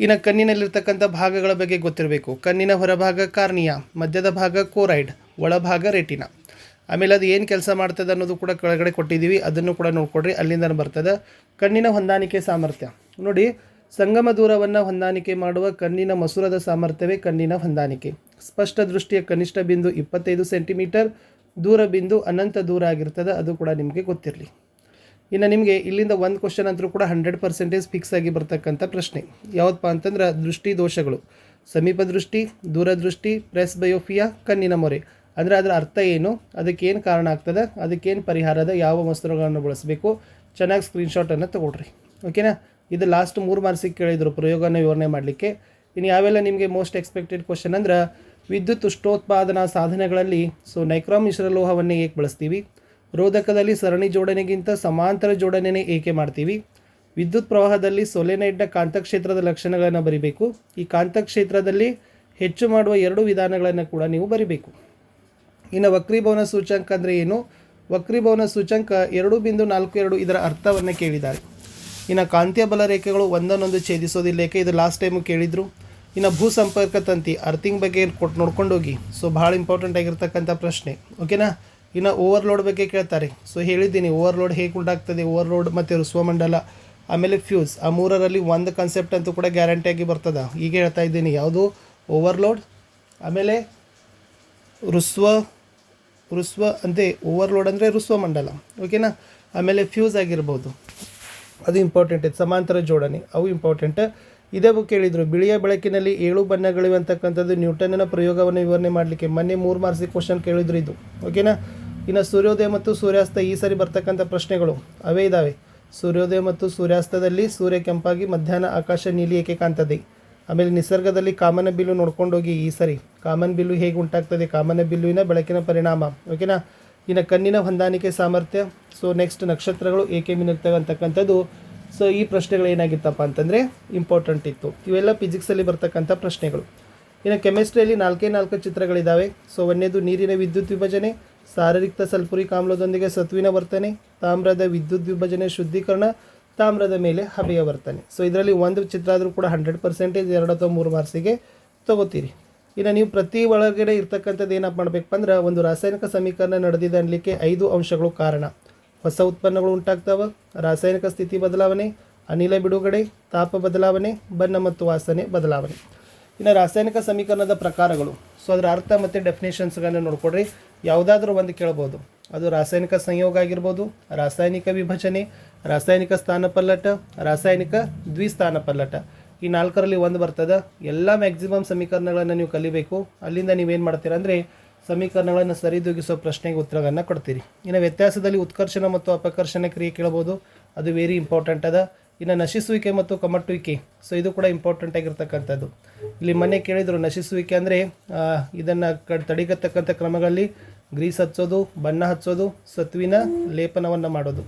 ಇನ್ನು ಕಣ್ಣಿನಲ್ಲಿರ್ತಕ್ಕಂಥ ಭಾಗಗಳ ಬಗ್ಗೆ ಗೊತ್ತಿರಬೇಕು. ಕಣ್ಣಿನ ಹೊರಭಾಗ ಕಾರ್ನಿಯಾ, ಮಧ್ಯದ ಭಾಗ ಕೋರೈಡ್, ಒಳಭಾಗ ರೆಟಿನಾ. ಆಮೇಲೆ ಅದು ಏನು ಕೆಲಸ ಮಾಡ್ತದೆ ಅನ್ನೋದು ಕೂಡ ಕೆಳಗಡೆ ಕೊಟ್ಟಿದ್ದೀವಿ. ಅದನ್ನು ಕೂಡ ನೋಡ್ಕೊಡ್ರಿ. ಅಲ್ಲಿಂದ ಬರ್ತದೆ. ಕಣ್ಣಿನ ಹೊಂದಾಣಿಕೆ ಸಾಮರ್ಥ್ಯ. ನೋಡಿ, ಸಂಗಮ ದೂರವನ್ನು ಹೊಂದಾಣಿಕೆ ಮಾಡುವ ಕಣ್ಣಿನ ಮಸೂರದ ಸಾಮರ್ಥ್ಯವೇ ಕಣ್ಣಿನ ಹೊಂದಾಣಿಕೆ. ಸ್ಪಷ್ಟ ದೃಷ್ಟಿಯ ಕನಿಷ್ಠ ಬಿಂದು ಇಪ್ಪತ್ತೈದು ಸೆಂಟಿಮೀಟರ್. ದೂರ ಬಿಂದು ಅನಂತ ದೂರ ಆಗಿರ್ತದೆ. ಅದು ಕೂಡ ನಿಮಗೆ ಗೊತ್ತಿರಲಿ. ಇನ್ನು ನಿಮಗೆ ಇಲ್ಲಿಂದ ಒಂದು ಕ್ವಶನ್ ಅಂತೂ ಕೂಡ ಹಂಡ್ರೆಡ್ ಪರ್ಸೆಂಟೇಜ್ ಫಿಕ್ಸ್ ಆಗಿ ಬರ್ತಕ್ಕಂಥ ಪ್ರಶ್ನೆ. ಯಾವುದಪ್ಪ ಅಂತಂದ್ರೆ ದೃಷ್ಟಿ ದೋಷಗಳು. ಸಮೀಪ ದೃಷ್ಟಿ ದೂರದೃಷ್ಟಿ ಪ್ರೆಸ್ ಬಯೋಫಿಯಾ ಕಣ್ಣಿನ ಮೊರೆ. ಅಂದರೆ ಅದರ ಅರ್ಥ ಏನು? ಅದಕ್ಕೇನು ಕಾರಣ ಆಗ್ತದೆ? ಅದಕ್ಕೇನು ಪರಿಹಾರದ ಯಾವ ವಸ್ತುಗಳನ್ನು ಬಳಸಬೇಕು? ಚೆನ್ನಾಗಿ ಸ್ಕ್ರೀನ್ಶಾಟನ್ನು ತೊಗೊಳ್ರಿ. ಓಕೆನಾ ಇದು ಲಾಸ್ಟ್ ಮೂರು ಮಾರ್ಕ್ಸಿಗೆ ಕೇಳಿದರು ಪ್ರಯೋಗನ ವಿವರಣೆ ಮಾಡಲಿಕ್ಕೆ. ಇನ್ನು ಯಾವೆಲ್ಲ ನಿಮಗೆ ಮೋಸ್ಟ್ ಎಕ್ಸ್ಪೆಕ್ಟೆಡ್ ಕ್ವಶನ್ ಅಂದ್ರೆ ವಿದ್ಯುತ್ ಉಷ್ಣೋತ್ಪಾದನಾ ಸಾಧನಗಳಲ್ಲಿ ಸೊ ನೈಕ್ರಾಮ್ ಮಿಶ್ರಲೋಹವನ್ನೇ ಏಕೆ ಬಳಸ್ತೀವಿ? ರೋಧಕದಲ್ಲಿ ಸರಣಿ ಜೋಡಣೆಗಿಂತ ಸಮಾಂತರ ಜೋಡಣೆನೇ ಏಕೆ ಮಾಡ್ತೀವಿ? ವಿದ್ಯುತ್ ಪ್ರವಾಹದಲ್ಲಿ ಸೊಲೆನೈಡ್ನ ಕಾಂತಕ್ಷೇತ್ರದ ಲಕ್ಷಣಗಳನ್ನು ಬರಿಬೇಕು. ಈ ಕಾಂತಕ್ಷೇತ್ರದಲ್ಲಿ ಹೆಚ್ಚು ಮಾಡುವ ಎರಡು ವಿಧಾನಗಳನ್ನು ಕೂಡ ನೀವು ಬರಿಬೇಕು. ಇನ್ನು ವಕ್ರೀಭವನ ಸೂಚಂಕ ಅಂದರೆ ಏನು? ವಕ್ರೀಭವನ ಸೂಚಂಕ ಎರಡು ಬಿಂದು ನಾಲ್ಕು ಎರಡು ಇದರ ಅರ್ಥವನ್ನು ಕೇಳಿದ್ದಾರೆ. ಇನ್ನು ಕಾಂತೀಯ ಬಲ ರೇಖೆಗಳು ಒಂದನ್ನೊಂದು ಛೇದಿಸೋದಿಲ್ಲ. ಏಕೆ ಇದು ಲಾಸ್ಟ್ ಟೈಮು ಕೇಳಿದರು? ಇನ್ನು ಭೂ ಸಂಪರ್ಕ ತಂತಿ ಅರ್ಥಿಂಗ್ ಬಗ್ಗೆ ಕೊಟ್ಟು ನೋಡ್ಕೊಂಡು ಹೋಗಿ. ಸೊ ಭಾಳ ಇಂಪಾರ್ಟೆಂಟ್ ಆಗಿರ್ತಕ್ಕಂಥ ಪ್ರಶ್ನೆ. ಓಕೆನಾ ಇನ್ನು ಓವರ್ಲೋಡ್ ಬಗ್ಗೆ ಕೇಳ್ತಾರೆ. ಸೊ ಹೇಳಿದ್ದೀನಿ ಓವರ್ಲೋಡ್ ಹೇಗೆ ಉಂಟಾಗ್ತದೆ? ಓವರ್ಲೋಡ್ ಮತ್ತು ಋಸ್ವಮಂಡಲ ಆಮೇಲೆ ಫ್ಯೂಸ್ ಆ ಮೂರರಲ್ಲಿ ಒಂದು ಕಾನ್ಸೆಪ್ಟ್ ಅಂತೂ ಕೂಡ ಗ್ಯಾರಂಟಿಯಾಗಿ ಬರ್ತದೆ. ಈಗ ಹೇಳ್ತಾ ಇದ್ದೀನಿ, ಯಾವುದು? ಓವರ್ಲೋಡ್ ಆಮೇಲೆ ಋಸ್ವ ಋಸ್ವ ಅಂತೆ ಓವರ್ಲೋಡ್ ಅಂದರೆ ಋಸ್ವ ಮಂಡಲ ಓಕೆನಾ ಆಮೇಲೆ ಫ್ಯೂಸ್ ಆಗಿರ್ಬೋದು. ಅದು ಇಂಪಾರ್ಟೆಂಟ್ ಇದೆ ಸಮಾಂತರ ಜೋಡಣೆ, ಅವು ಇಂಪಾರ್ಟೆಂಟ್ ಇದೇ ಬುಕ್ ಹೇಳಿದರು, ಬಿಳಿಯ ಬೆಳಕಿನಲ್ಲಿ ಏಳು ಬಣ್ಣಗಳಿವೆ ಅಂತಕ್ಕಂಥದ್ದು ನ್ಯೂಟನ್ನ ಪ್ರಯೋಗವನ್ನು ವಿವರಣೆ ಮಾಡಲಿಕ್ಕೆ ಮೊನ್ನೆ ಮೂರು ಮಾರ್ಕ್ಸಿಗೆ ಕ್ವಶನ್ ಕೇಳಿದ್ರು ಇದು ಓಕೆನಾ ಇನ್ನು ಸೂರ್ಯೋದಯ ಮತ್ತು ಸೂರ್ಯಾಸ್ತ ಈ ಸರಿ ಬರ್ತಕ್ಕಂಥ ಪ್ರಶ್ನೆಗಳು, ಅವೇ ಇದ್ದಾವೆ ಸೂರ್ಯೋದಯ ಮತ್ತು ಸೂರ್ಯಾಸ್ತದಲ್ಲಿ ಸೂರ್ಯ ಕೆಂಪಾಗಿ ಮಧ್ಯಾಹ್ನ ಆಕಾಶ ನೀಲಿ ಏಕೆ ಕಾಣ್ತದೆ? ಆಮೇಲೆ ನಿಸರ್ಗದಲ್ಲಿ ಕಾಮನ ಬಿಲ್ಲು ನೋಡ್ಕೊಂಡೋಗಿ ಈ ಸರಿ. ಕಾಮನ್ ಬಿಲ್ಲು ಹೇಗೆ ಉಂಟಾಗ್ತದೆ? ಕಾಮನ ಬಿಲ್ಲುವಿನ ಬೆಳಕಿನ ಪರಿಣಾಮ. ಓಕೆನಾ ಇನ್ನು ಕಣ್ಣಿನ ಹೊಂದಾಣಿಕೆ ಸಾಮರ್ಥ್ಯ. ಸೊ ನೆಕ್ಸ್ಟ್ ನಕ್ಷತ್ರಗಳು ಏಕೆ ಮಿನುಗ್ತವೆ ಅಂತಕ್ಕಂಥದ್ದು. ಸೊ ಈ ಪ್ರಶ್ನೆಗಳು ಏನಾಗಿತ್ತಪ್ಪ ಅಂತಂದರೆ ಇಂಪಾರ್ಟೆಂಟ್ ಇತ್ತು. ಇವೆಲ್ಲ ಫಿಸಿಕ್ಸಲ್ಲಿ ಬರ್ತಕ್ಕಂಥ ಪ್ರಶ್ನೆಗಳು. ಇನ್ನು ಕೆಮಿಸ್ಟ್ರಿಯಲ್ಲಿ ನಾಲ್ಕೇ ನಾಲ್ಕು ಚಿತ್ರಗಳಿದ್ದಾವೆ ಸೊ ಒಂದೇದು ನೀರಿನ ವಿದ್ಯುತ್ ವಿಭಜನೆ, ಸಾರರಿಕ್ತ ಸಲ್ಫುರಿಕ್ ಆಮ್ಲದೊಂದಿಗೆ ಸತ್ವಿನ ವರ್ತನೆ, ತಾಮ್ರದ ವಿದ್ಯುತ್ ವಿಭಜನೆ ಶುದ್ಧೀಕರಣ ತಾಮ್ರದ ಮೇಲೆ ಹಬೆಯ ವರ್ತನೆ. ಸೊ ಇದರಲ್ಲಿ ಒಂದು ಚಿತ್ರ ಆದರೂ ಕೂಡ ಹಂಡ್ರೆಡ್ ಪರ್ಸೆಂಟೇಜ್ ಎರಡು ಅಥವಾ ಮೂರು ಮಾರ್ಸಿಗೆ ತಗೋತೀರಿ. ಇನ್ನು ನೀವು ಪ್ರತಿ ಒಳಗಡೆ ಇರ್ತಕ್ಕಂಥದ್ದು ಏನಪ್ಪ ಮಾಡಬೇಕು ಅಂದ್ರೆ ಒಂದು ರಾಸಾಯನಿಕ ಸಮೀಕರಣ ನಡೆದಿದೆ ಅನ್ನಲಿಕ್ಕೆ ಐದು ಅಂಶಗಳು ಕಾರಣ. ಹೊಸ ಉತ್ಪನ್ನಗಳು ಉಂಟಾಗ್ತವೆ, ರಾಸಾಯನಿಕ ಸ್ಥಿತಿ ಬದಲಾವಣೆ, ಅನಿಲ ಬಿಡುಗಡೆ, ತಾಪ ಬದಲಾವಣೆ, ಬಣ್ಣ ಮತ್ತು ವಾಸನೆ ಬದಲಾವಣೆ. ಇನ್ನು ರಾಸಾಯನಿಕ ಸಮೀಕರಣದ ಪ್ರಕಾರಗಳು. ಸೊ ಅದರ ಅರ್ಥ ಮತ್ತು ಡೆಫಿನೇಷನ್ಸ್ಗಳನ್ನು ನೋಡ್ಕೊಡ್ರಿ. ಯಾವುದಾದ್ರೂ ಒಂದು ಕೇಳ್ಬೋದು. ಅದು ರಾಸಾಯನಿಕ ಸಂಯೋಗ ಆಗಿರ್ಬೋದು, ರಾಸಾಯನಿಕ ವಿಭಜನೆ ರಾಸಾಯನಿಕ ಸ್ಥಾನಪಲ್ಲಟ ರಾಸಾಯನಿಕ ದ್ವಿಸ್ಥಾನ ಪಲ್ಲಟ. ಈ ನಾಲ್ಕರಲ್ಲಿ ಒಂದು ಬರ್ತದೆ. ಎಲ್ಲ ಮ್ಯಾಕ್ಸಿಮಮ್ ಸಮೀಕರಣಗಳನ್ನು ನೀವು ಕಲಿಬೇಕು. ಅಲ್ಲಿಂದ ನೀವೇನು ಮಾಡ್ತೀರಾ ಅಂದರೆ ಸಮೀಕರಣಗಳನ್ನು ಸರಿದೂಗಿಸೋ ಪ್ರಶ್ನೆಗೆ ಉತ್ತರಗಳನ್ನು ಕೊಡ್ತೀರಿ. ಇನ್ನು ವ್ಯತ್ಯಾಸದಲ್ಲಿ ಉತ್ಕರ್ಷಣ ಮತ್ತು ಅಪಕರ್ಷಣ ಕ್ರಿಯೆ ಕೇಳ್ಬೋದು ಅದು ವೆರಿ ಇಂಪಾರ್ಟೆಂಟ್ ಅದ. ಇನ್ನು ನಶಿಸುವಿಕೆ ಮತ್ತು ಕಮಟುವಿಕೆ ಸೊ ಇದು ಕೂಡ ಇಂಪಾರ್ಟೆಂಟ್ ಆಗಿರ್ತಕ್ಕಂಥದ್ದು. ಇಲ್ಲಿ ಮೊನ್ನೆ ಕೇಳಿದರು, ನಶಿಸುವಿಕೆ ಅಂದರೆ ಇದನ್ನು ಕ ತಡೆಗತಕ್ಕಂಥ ಕ್ರಮಗಳಲ್ಲಿ ಗ್ರೀಸ್ ಹಚ್ಚೋದು, ಬಣ್ಣ ಹಚ್ಚೋದು, ಸತ್ವಿನ ಲೇಪನವನ್ನು ಮಾಡೋದು.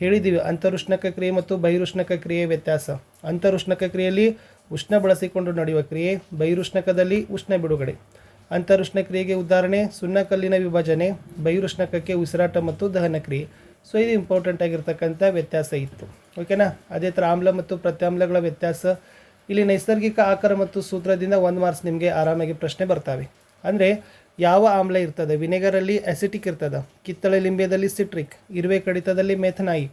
ಹೇಳಿದ್ದೀವಿ. ಅಂತರುಷ್ಣಕ ಕ್ರಿಯೆ ಮತ್ತು ಬಹಿರುಷ್ಣಕ ಕ್ರಿಯೆ ವ್ಯತ್ಯಾಸ. ಅಂತರುಷ್ಣಕ ಕ್ರಿಯೆಯಲ್ಲಿ ಉಷ್ಣ ಬಳಸಿಕೊಂಡು ನಡೆಯುವ ಕ್ರಿಯೆ, ಬಹಿರುಷ್ಣಕದಲ್ಲಿ ಉಷ್ಣ ಬಿಡುಗಡೆ. ಅಂತರುಷ್ಣ ಕ್ರಿಯೆಗೆ ಉದಾಹರಣೆ ಸುಣ್ಣಕಲ್ಲಿನ ವಿಭಜನೆ, ಬಹಿರುಷ್ಣಕಕ್ಕೆ ಉಸಿರಾಟ ಮತ್ತು ದಹನ ಕ್ರಿಯೆ. ಸೊ ಇದು ಇಂಪಾರ್ಟೆಂಟ್ ಆಗಿರ್ತಕ್ಕಂಥ ವ್ಯತ್ಯಾಸ ಇತ್ತು. ಓಕೆನಾ ಅದೇ ಥರ ಆಮ್ಲ ಮತ್ತು ಪ್ರತ್ಯಾಮ್ಲಗಳ ವ್ಯತ್ಯಾಸ. ಇಲ್ಲಿ ನೈಸರ್ಗಿಕ ಆಕಾರ ಮತ್ತು ಸೂತ್ರದಿಂದ ಒಂದು ಮಾರ್ಕ್ಸ್ ನಿಮಗೆ ಆರಾಮಾಗಿ ಪ್ರಶ್ನೆ ಬರ್ತವೆ. ಅಂದರೆ ಯಾವ ಆಮ್ಲ ಇರ್ತದೆ? ವಿನೆಗರಲ್ಲಿ ಅಸಿಟಿಕ್ ಇರ್ತದೆ. ಕಿತ್ತಳೆ ಲಿಂಬೆದಲ್ಲಿ ಸಿಟ್ರಿಕ್ ಇರುವೆ ಕಡಿತದಲ್ಲಿ ಮೆಥನಾಯಿ